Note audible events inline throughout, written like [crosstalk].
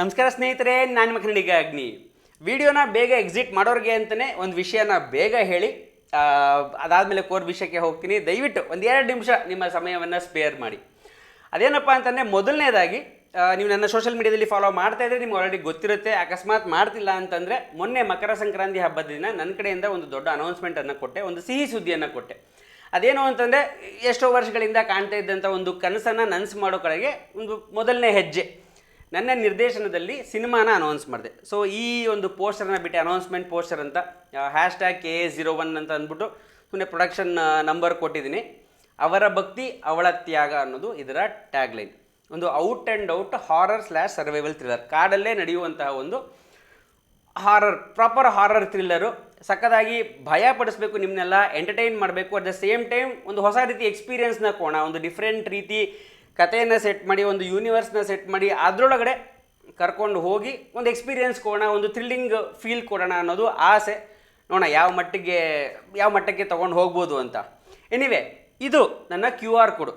ನಮಸ್ಕಾರ ಸ್ನೇಹಿತರೆ, ನಾನು ನಿಮ್ಮ ಕನ್ನಡಿಗ ಅಗ್ನಿ. ವಿಡಿಯೋನ ಬೇಗ ಎಕ್ಸಿಟ್ ಮಾಡೋರಿಗೆ ಅಂತಲೇ ಒಂದು ವಿಷಯನ ಬೇಗ ಹೇಳಿ. ಅದಾದಮೇಲೆ ಕೋರ್ ವಿಷಯಕ್ಕೆ ಹೋಗ್ತೀನಿ. ದಯವಿಟ್ಟು ಒಂದು ಎರಡು ನಿಮಿಷ ನಿಮ್ಮ ಸಮಯವನ್ನು ಸ್ಪೇರ್ ಮಾಡಿ. ಅದೇನಪ್ಪ ಅಂತಂದರೆ ಮೊದಲನೇದಾಗಿ ನೀವು ನನ್ನ ಸೋಷಿಯಲ್ ಮೀಡಿಯಾದಲ್ಲಿ ಫಾಲೋ ಮಾಡ್ತಾ ಇದ್ದರೆ ನಿಮ್ಗೆ ಆಲ್ರೆಡಿ ಗೊತ್ತಿರುತ್ತೆ. ಅಕಸ್ಮಾತ್ ಮಾಡ್ತಿಲ್ಲ ಅಂತಂದರೆ ಮೊನ್ನೆ ಮಕರ ಸಂಕ್ರಾಂತಿ ಹಬ್ಬದ ದಿನ ನನ್ನ ಕಡೆಯಿಂದ ಒಂದು ದೊಡ್ಡ ಅನೌನ್ಸ್ಮೆಂಟನ್ನು ಕೊಟ್ಟೆ, ಒಂದು ಸಿಹಿ ಸುದ್ದಿಯನ್ನು ಕೊಟ್ಟೆ. ಅದೇನು ಅಂತಂದರೆ ಎಷ್ಟೋ ವರ್ಷಗಳಿಂದ ಕಾಣ್ತಾ ಇದ್ದಂಥ ಒಂದು ಕನಸನ್ನು ನನಸು ಮಾಡೋ ಕಡೆಗೆ ಒಂದು ಮೊದಲನೇ ಹೆಜ್ಜೆ. ನನ್ನ ನಿರ್ದೇಶನದಲ್ಲಿ ಸಿನಿಮಾನ ಅನೌನ್ಸ್ ಮಾಡಿದೆ. ಸೊ ಈ ಒಂದು ಪೋಸ್ಟರ್ನ ಬಿಟ್ಟು ಅನೌನ್ಸ್ಮೆಂಟ್ ಪೋಸ್ಟರ್ ಅಂತ hashtag K A zero one ಅಂತ ಅಂದ್ಬಿಟ್ಟು ಸುಮ್ಮನೆ ಪ್ರೊಡಕ್ಷನ್ ನಂಬರ್ ಕೊಟ್ಟಿದ್ದೀನಿ. ಅವರ ಭಕ್ತಿ, ಅವಳ ತ್ಯಾಗ ಅನ್ನೋದು ಇದರ ಟ್ಯಾಗ್ ಲೈನ್ ಒಂದು out and out horror slash survival thriller ಕಾಡಲ್ಲೇ ನಡೆಯುವಂತಹ ಒಂದು ಹಾರರ್ ಪ್ರಾಪರ್ ಹಾರರ್ ಥ್ರಿಲ್ಲರು ಸಕ್ಕದಾಗಿ ಭಯ ಪಡಿಸ್ಬೇಕು ನಿಮ್ಮನ್ನೆಲ್ಲ ಎಂಟರ್ಟೈನ್ ಮಾಡಬೇಕು. ಅಟ್ ದ ಸೇಮ್ ಟೈಮ್ ಒಂದು ಹೊಸ ರೀತಿ ಎಕ್ಸ್ಪೀರಿಯನ್ಸ್ನ ಕೋಣ, ಒಂದು ಡಿಫ್ರೆಂಟ್ ರೀತಿ ಕಥೆಯನ್ನು ಸೆಟ್ ಮಾಡಿ, ಒಂದು ಯೂನಿವರ್ಸ್ನ ಸೆಟ್ ಮಾಡಿ, ಅದರೊಳಗಡೆ ಕರ್ಕೊಂಡು ಹೋಗಿ ಒಂದು ಎಕ್ಸ್ಪೀರಿಯನ್ಸ್ ಕೊಡೋಣ, ಒಂದು ಥ್ರಿಲ್ಲಿಂಗ್ ಫೀಲ್ ಕೊಡೋಣ ಅನ್ನೋದು ಆಸೆ. ನೋಡೋಣ, ಯಾವ ಮಟ್ಟಿಗೆ, ಯಾವ ಮಟ್ಟಕ್ಕೆ ತೊಗೊಂಡು ಹೋಗ್ಬೋದು ಅಂತ. ಎನಿವೆ ಇದು ನನ್ನ ಕ್ಯೂ ಆರ್ ಕೋಡು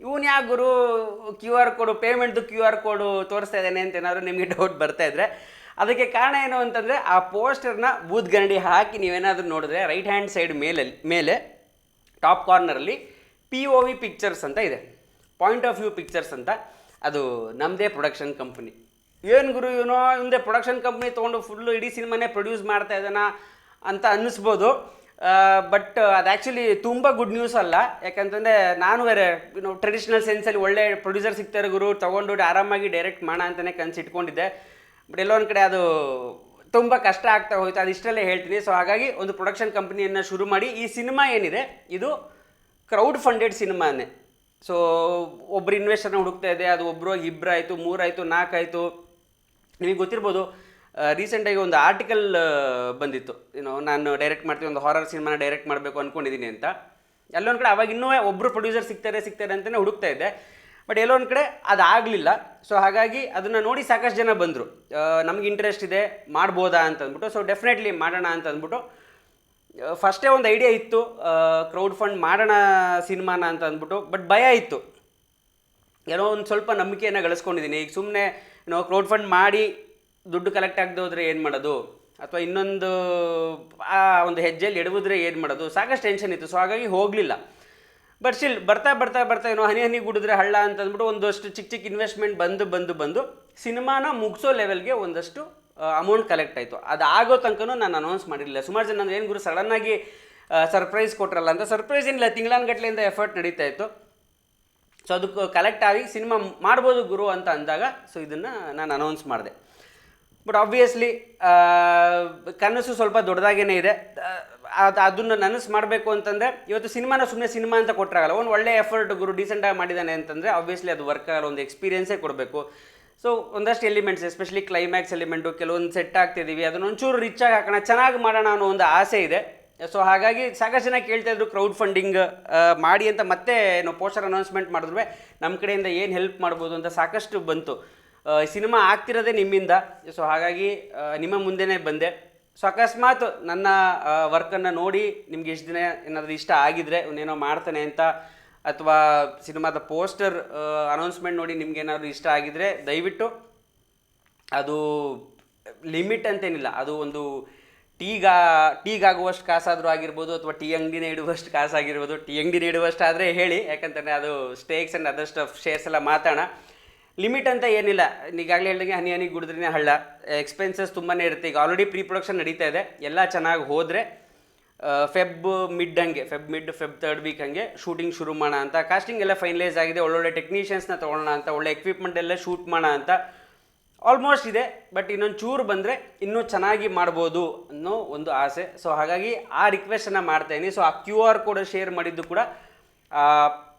ಇವನು ಯಾವ ಗುರು ಕ್ಯೂ ಆರ್ ಕೋಡು ಪೇಮೆಂಟ್ದು ಕ್ಯೂ ಆರ್ ಕೋಡು ತೋರಿಸ್ತಾ ಇದ್ದಾನೆ ಅಂತ ಏನಾದರೂ ನಿಮಗೆ ಡೌಟ್ ಬರ್ತಾ ಇದ್ರೆ. ಅದಕ್ಕೆ ಕಾರಣ ಏನು ಅಂತಂದರೆ, ಆ ಪೋಸ್ಟರ್ನ ಬೂತ್ ಗರಡಿ ಹಾಕಿ ನೀವೇನಾದರೂ ನೋಡಿದ್ರೆ ರೈಟ್ ಹ್ಯಾಂಡ್ ಸೈಡ್ ಮೇಲೆ ಮೇಲೆ ಟಾಪ್ ಕಾರ್ನರಲ್ಲಿ ಪಿ ಓ ವಿ ಪಿಕ್ಚರ್ಸ್ ಅಂತ ಇದೆ. ಪಾಯಿಂಟ್ ಆಫ್ ವ್ಯೂ ಪಿಕ್ಚರ್ಸ್ ಅಂತ, ಅದು ನಮ್ಮದೇ ಪ್ರೊಡಕ್ಷನ್ ಕಂಪ್ನಿ ಏನು ಗುರು ಇವನೋ? ಇವಂದೇ ಪ್ರೊಡಕ್ಷನ್ ಕಂಪ್ನಿ ತೊಗೊಂಡು ಫುಲ್ಲು ಇಡೀ ಸಿನಿಮಾನೇ ಪ್ರೊಡ್ಯೂಸ್ ಮಾಡ್ತಾ ಇದ್ದಾನ ಅಂತ ಅನ್ನಿಸ್ಬೋದು. ಬಟ್ ಅದು ಆ್ಯಕ್ಚುಲಿ ತುಂಬ ಗುಡ್ ನ್ಯೂಸ್ ಅಲ್ಲ. ಯಾಕಂತಂದರೆ ನಾನು ಬೇರೆ ಇನ್ನು ಟ್ರೆಡಿಷ್ನಲ್ ಸೆನ್ಸಲ್ಲಿ ಒಳ್ಳೆ ಪ್ರೊಡ್ಯೂಸರ್ ಸಿಗ್ತಾರೆ ಗುರು, ತೊಗೊಂಡು ಆರಾಮಾಗಿ ಡೈರೆಕ್ಟ್ ಮಾಡೋಣ ಅಂತಲೇ ಕನ್ಸು ಇಟ್ಕೊಂಡಿದ್ದೆ. ಬಟ್ ಎಲ್ಲೊಂದು ಕಡೆ ಅದು ತುಂಬ ಕಷ್ಟ ಆಗ್ತಾ ಹೋಯ್ತು, ಅದು ಇಷ್ಟರಲ್ಲೇ ಹೇಳ್ತೀನಿ. ಸೊ ಹಾಗಾಗಿ ಒಂದು ಪ್ರೊಡಕ್ಷನ್ ಕಂಪ್ನಿಯನ್ನು ಶುರು ಮಾಡಿ ಈ ಸಿನಿಮಾ ಏನಿದೆ, ಇದು ಕ್ರೌಡ್ ಫಂಡೆಡ್ ಸಿನಿಮಾನೇ. ಸೊ ಒಬ್ಬರು ಇನ್ವೆಸ್ಟರ್ನ ಹುಡುಕ್ತಾ ಇದೆ, ಅದು ಒಬ್ಬರು ಇಬ್ಬರಾಯಿತು ಮೂರಾಯಿತು ನಾಲ್ಕಾಯಿತು ನಿಮಗೆ ಗೊತ್ತಿರ್ಬೋದು ರೀಸೆಂಟಾಗಿ ಒಂದು ಆರ್ಟಿಕಲ್ ಬಂದಿತ್ತು. ಏನೋ ನಾನು ಡೈರೆಕ್ಟ್ ಮಾಡ್ತೀನಿ, ಒಂದು ಹಾರರ್ ಸಿನಿಮಾನ ಡೈರೆಕ್ಟ್ ಮಾಡಬೇಕು ಅಂದ್ಕೊಂಡಿದ್ದೀನಿ ಅಂತ. ಎಲ್ಲೊಂದು ಕಡೆ ಅವಾಗ ಇನ್ನೂ ಒಬ್ಬರು ಪ್ರೊಡ್ಯೂಸರ್ ಸಿಗ್ತಾರೆ ಸಿಗ್ತಾರೆ ಅಂತಲೇ ಹುಡುಕ್ತಾ ಇದ್ದೆ. ಬಟ್ ಎಲ್ಲೊಂದು ಕಡೆ ಅದು ಆಗಲಿಲ್ಲ. ಸೊ ಹಾಗಾಗಿ ಅದನ್ನು ನೋಡಿ ಸಾಕಷ್ಟು ಜನ ಬಂದರು. ನಮ್ಗೆ ಇಂಟ್ರೆಸ್ಟ್ ಇದೆ, ಮಾಡ್ಬೋದಾ ಅಂತ ಅಂದ್ಬಿಟ್ಟು. ಸೊ ಡೆಫಿನೆಟ್ಲಿ ಮಾಡೋಣ ಅಂತ ಅಂದ್ಬಿಟ್ಟು ಫಸ್ಟೇ ಒಂದು ಐಡಿಯಾ ಇತ್ತು ಕ್ರೌಡ್ ಫಂಡ್ ಮಾಡೋಣ ಸಿನಿಮಾನ ಅಂತ ಅಂದ್ಬಿಟ್ಟು ಬಟ್ ಭಯ ಇತ್ತು. ಏನೋ ಒಂದು ಸ್ವಲ್ಪ ನಂಬಿಕೆಯನ್ನು ಗಳಿಸ್ಕೊಂಡಿದ್ದೀನಿ ಈಗ ಸುಮ್ಮನೆ ನಾವು ಕ್ರೌಡ್ ಫಂಡ್ ಮಾಡಿ ದುಡ್ಡು ಕಲೆಕ್ಟ್ ಆಗದೆ ಹೋದರೆ ಏನು ಮಾಡೋದು? ಅಥವಾ ಇನ್ನೊಂದು, ಆ, ಒಂದು ಹೆಜ್ಜೆಯಲ್ಲಿ ಎಡವಿದ್ರೆ ಏನು ಮಾಡೋದು? ಸಾಕಷ್ಟು ಟೆನ್ಷನ್ ಇತ್ತು. ಸೊ ಹಾಗಾಗಿ ಹೋಗಲಿಲ್ಲ. ಬಟ್ ಸ್ಟಿಲ್ ಬರ್ತಾ ಬರ್ತಾ ಬರ್ತಾ ಏನೋ ಹನಿ ಹನಿ ಗುಡಿದ್ರೆ ಹಳ್ಳ ಅಂತಂದ್ಬಿಟ್ಟು ಒಂದಷ್ಟು ಚಿಕ್ಕ ಚಿಕ್ಕ ಇನ್ವೆಸ್ಟ್ಮೆಂಟ್ ಬಂದು ಬಂದು ಬಂದು ಸಿನಿಮಾನ ಮುಗಿಸೋ ಲೆವೆಲ್ಗೆ ಒಂದಷ್ಟು ಅಮೌಂಟ್ ಕಲೆಕ್ಟ್ ಆಯಿತು. ಅದು ಆಗೋ ತನಕನೂ ನಾನು ಅನೌನ್ಸ್ ಮಾಡಿರಲಿಲ್ಲ. ಸುಮಾರು ಜನ ಏನು ಗುರು ಸಡನ್ನಾಗಿ ಸರ್ಪ್ರೈಸ್ ಕೊಟ್ರಲ್ಲ ಅಂತ ಸರ್ಪ್ರೈಸ್ ಏನಿಲ್ಲ, ತಿಂಗಳಾನ್ಗಟ್ಲೆಯಿಂದ ಎಫರ್ಟ್ ನಡೀತಾ ಇತ್ತು. ಸೊ ಅದಕ್ಕೆ ಕಲೆಕ್ಟ್ ಆಗಿ ಸಿನಿಮಾ ಮಾಡ್ಬೋದು ಗುರು ಅಂತ ಅಂದಾಗ ಸೊ ಇದನ್ನು ನಾನು ಅನೌನ್ಸ್ ಮಾಡಿದೆ. ಬಟ್ ಆಬ್ವಿಯಸ್ಲಿ ಕನಸು ಸ್ವಲ್ಪ ದೊಡ್ಡದಾಗೇ ಇದೆ. ಅದು, ಅದನ್ನು ನನಸು ಮಾಡಬೇಕು ಅಂತಂದರೆ, ಇವತ್ತು ಸಿನಿಮಾನ ಸುಮ್ಮನೆ ಸಿನಿಮಾ ಅಂತ ಕೊಟ್ಟರಾಗಲ್ಲ ಒಂದು ಒಳ್ಳೆ ಎಫರ್ಟ್ ಗುರು ಡೀಸೆಂಟಾಗಿ ಮಾಡಿದ್ದಾನೆ ಅಂತಂದರೆ ಆಬ್ವಿಯಸ್ಲಿ ಅದು ವರ್ಕ್ ಆಗಲ್ಲ, ಒಂದು ಎಕ್ಸ್ಪೀರಿಯೆನ್ಸೇ ಕೊಡಬೇಕು. ಸೊ ಒಂದಷ್ಟು ಎಲಿಮೆಂಟ್ಸ್ ಎಸ್ಪೆಷಲಿ ಕ್ಲೈಮ್ಯಾಕ್ಸ್ ಎಲಿಮೆಂಟು ಕೆಲವೊಂದು ಸೆಟ್ ಆಗ್ತಿದ್ದೀವಿ ಅದನ್ನ ಒಂಚೂರು ರಿಚ್ ಆಗಿ ಹಾಕೋಣ, ಚೆನ್ನಾಗಿ ಮಾಡೋಣ ಅನ್ನೋ ಒಂದು ಆಸೆ ಇದೆ. ಸೊ ಹಾಗಾಗಿ ಸಾಕಷ್ಟು ಜನ ಕೇಳ್ತಾ ಇದ್ರು ಕ್ರೌಡ್ ಫಂಡಿಂಗ್ ಮಾಡಿ ಅಂತ ಮತ್ತೆ ಏನು ಪೋಸ್ಟರ್ ಅನೌನ್ಸ್ಮೆಂಟ್ ಮಾಡಿದ್ರು ನಮ್ಮ ಕಡೆಯಿಂದ ಏನು ಹೆಲ್ಪ್ ಮಾಡ್ಬೋದು ಅಂತ ಸಾಕಷ್ಟು ಬಂತು. ಸಿನಿಮಾ ಆಗ್ತಿರೋದೇ ನಿಮ್ಮಿಂದ. ಸೊ ಹಾಗಾಗಿ ನಿಮ್ಮ ಮುಂದೆನೇ ಬಂದೆ. ಸೊ ಅಕಸ್ಮಾತ್ ನನ್ನ ವರ್ಕನ್ನು ನೋಡಿ ನಿಮ್ಗೆ ಎಷ್ಟು ದಿನ ಏನಾದರೂ ಇಷ್ಟ ಆಗಿದ್ರೆ ಒಂದೇನೋ ಮಾಡ್ತಾನೆ ಅಂತ ಅಥವಾ ಸಿನಿಮಾದ ಪೋಸ್ಟರ್ ಅನೌನ್ಸ್ಮೆಂಟ್ ನೋಡಿ ನಿಮ್ಗೆ ಏನಾದರೂ ಇಷ್ಟ ಆಗಿದ್ರೆ ದಯವಿಟ್ಟು ಅದು ಲಿಮಿಟ್ ಅಂತೇನಿಲ್ಲ. ಅದು ಒಂದು ಟೀಗಾ, ಟೀಗಾಗುವಷ್ಟು ಕಾಸಾದರೂ ಆಗಿರ್ಬೋದು ಅಥವಾ ಟೀ ಅಂಗಡಿನೇ ಇಡುವಷ್ಟು ಕಾಸಾಗಿರ್ಬೋದು. ಟೀ ಅಂಗಡಿನೇ ಇಡುವಷ್ಟು ಆದರೆ ಹೇಳಿ, ಯಾಕಂತಂದರೆ ಅದು stakes and other stuff shares ಎಲ್ಲ ಮಾತಾಡೋಣ ಲಿಮಿಟ್ ಅಂತ ಏನಿಲ್ಲ. ಈಗಾಗಲೇ ಹೇಳಿದಂಗೆ ಹನಿ ಹನಿ ಗುಡಿದ್ರೇ ಹಳ್ಳ. ಎಕ್ಸ್ಪೆನ್ಸಸ್ ತುಂಬಾ ಇರುತ್ತೆ. ಈಗ ಆಲ್ರೆಡಿ ಪ್ರೀ ಪ್ರೊಡಕ್ಷನ್ ನಡೀತಾ ಇದೆ. ಎಲ್ಲ ಚೆನ್ನಾಗಿ ಹೋದರೆ ಫೆಬ್ ಮಿಡ್ ಹಂಗೆ Feb mid Feb third week ಹಂಗೆ ಶೂಟಿಂಗ್ ಶುರು ಮಾಡೋಣ ಅಂತ. ಕಾಸ್ಟಿಂಗ್ ಎಲ್ಲ ಫೈನಲೈಸ್ ಆಗಿದೆ, ಒಳ್ಳೊಳ್ಳೆ ಟೆಕ್ನಿಷಿಯನ್ಸ್ನ ತೊಗೊಳ್ಳೋಣ ಅಂತ, ಒಳ್ಳೆ ಎಕ್ವಿಪ್ಮೆಂಟ್ ಎಲ್ಲ ಶೂಟ್ ಮಾಡೋಣ ಅಂತ. ಆಲ್ಮೋಸ್ಟ್ ಇದೆ ಬಟ್ ಇನ್ನೊಂದು ಚೂರು ಬಂದರೆ ಇನ್ನೂ ಚೆನ್ನಾಗಿ ಮಾಡ್ಬೋದು ಅನ್ನೋ ಒಂದು ಆಸೆ. ಸೊ ಹಾಗಾಗಿ ಆ ರಿಕ್ವೆಸ್ಟನ್ನು ಮಾಡ್ತಾಯಿದ್ದೀನಿ ಸೊ ಆ ಕ್ಯೂ ಆರ್ ಕೋಡ್ ಶೇರ್ ಮಾಡಿದ್ದು ಕೂಡ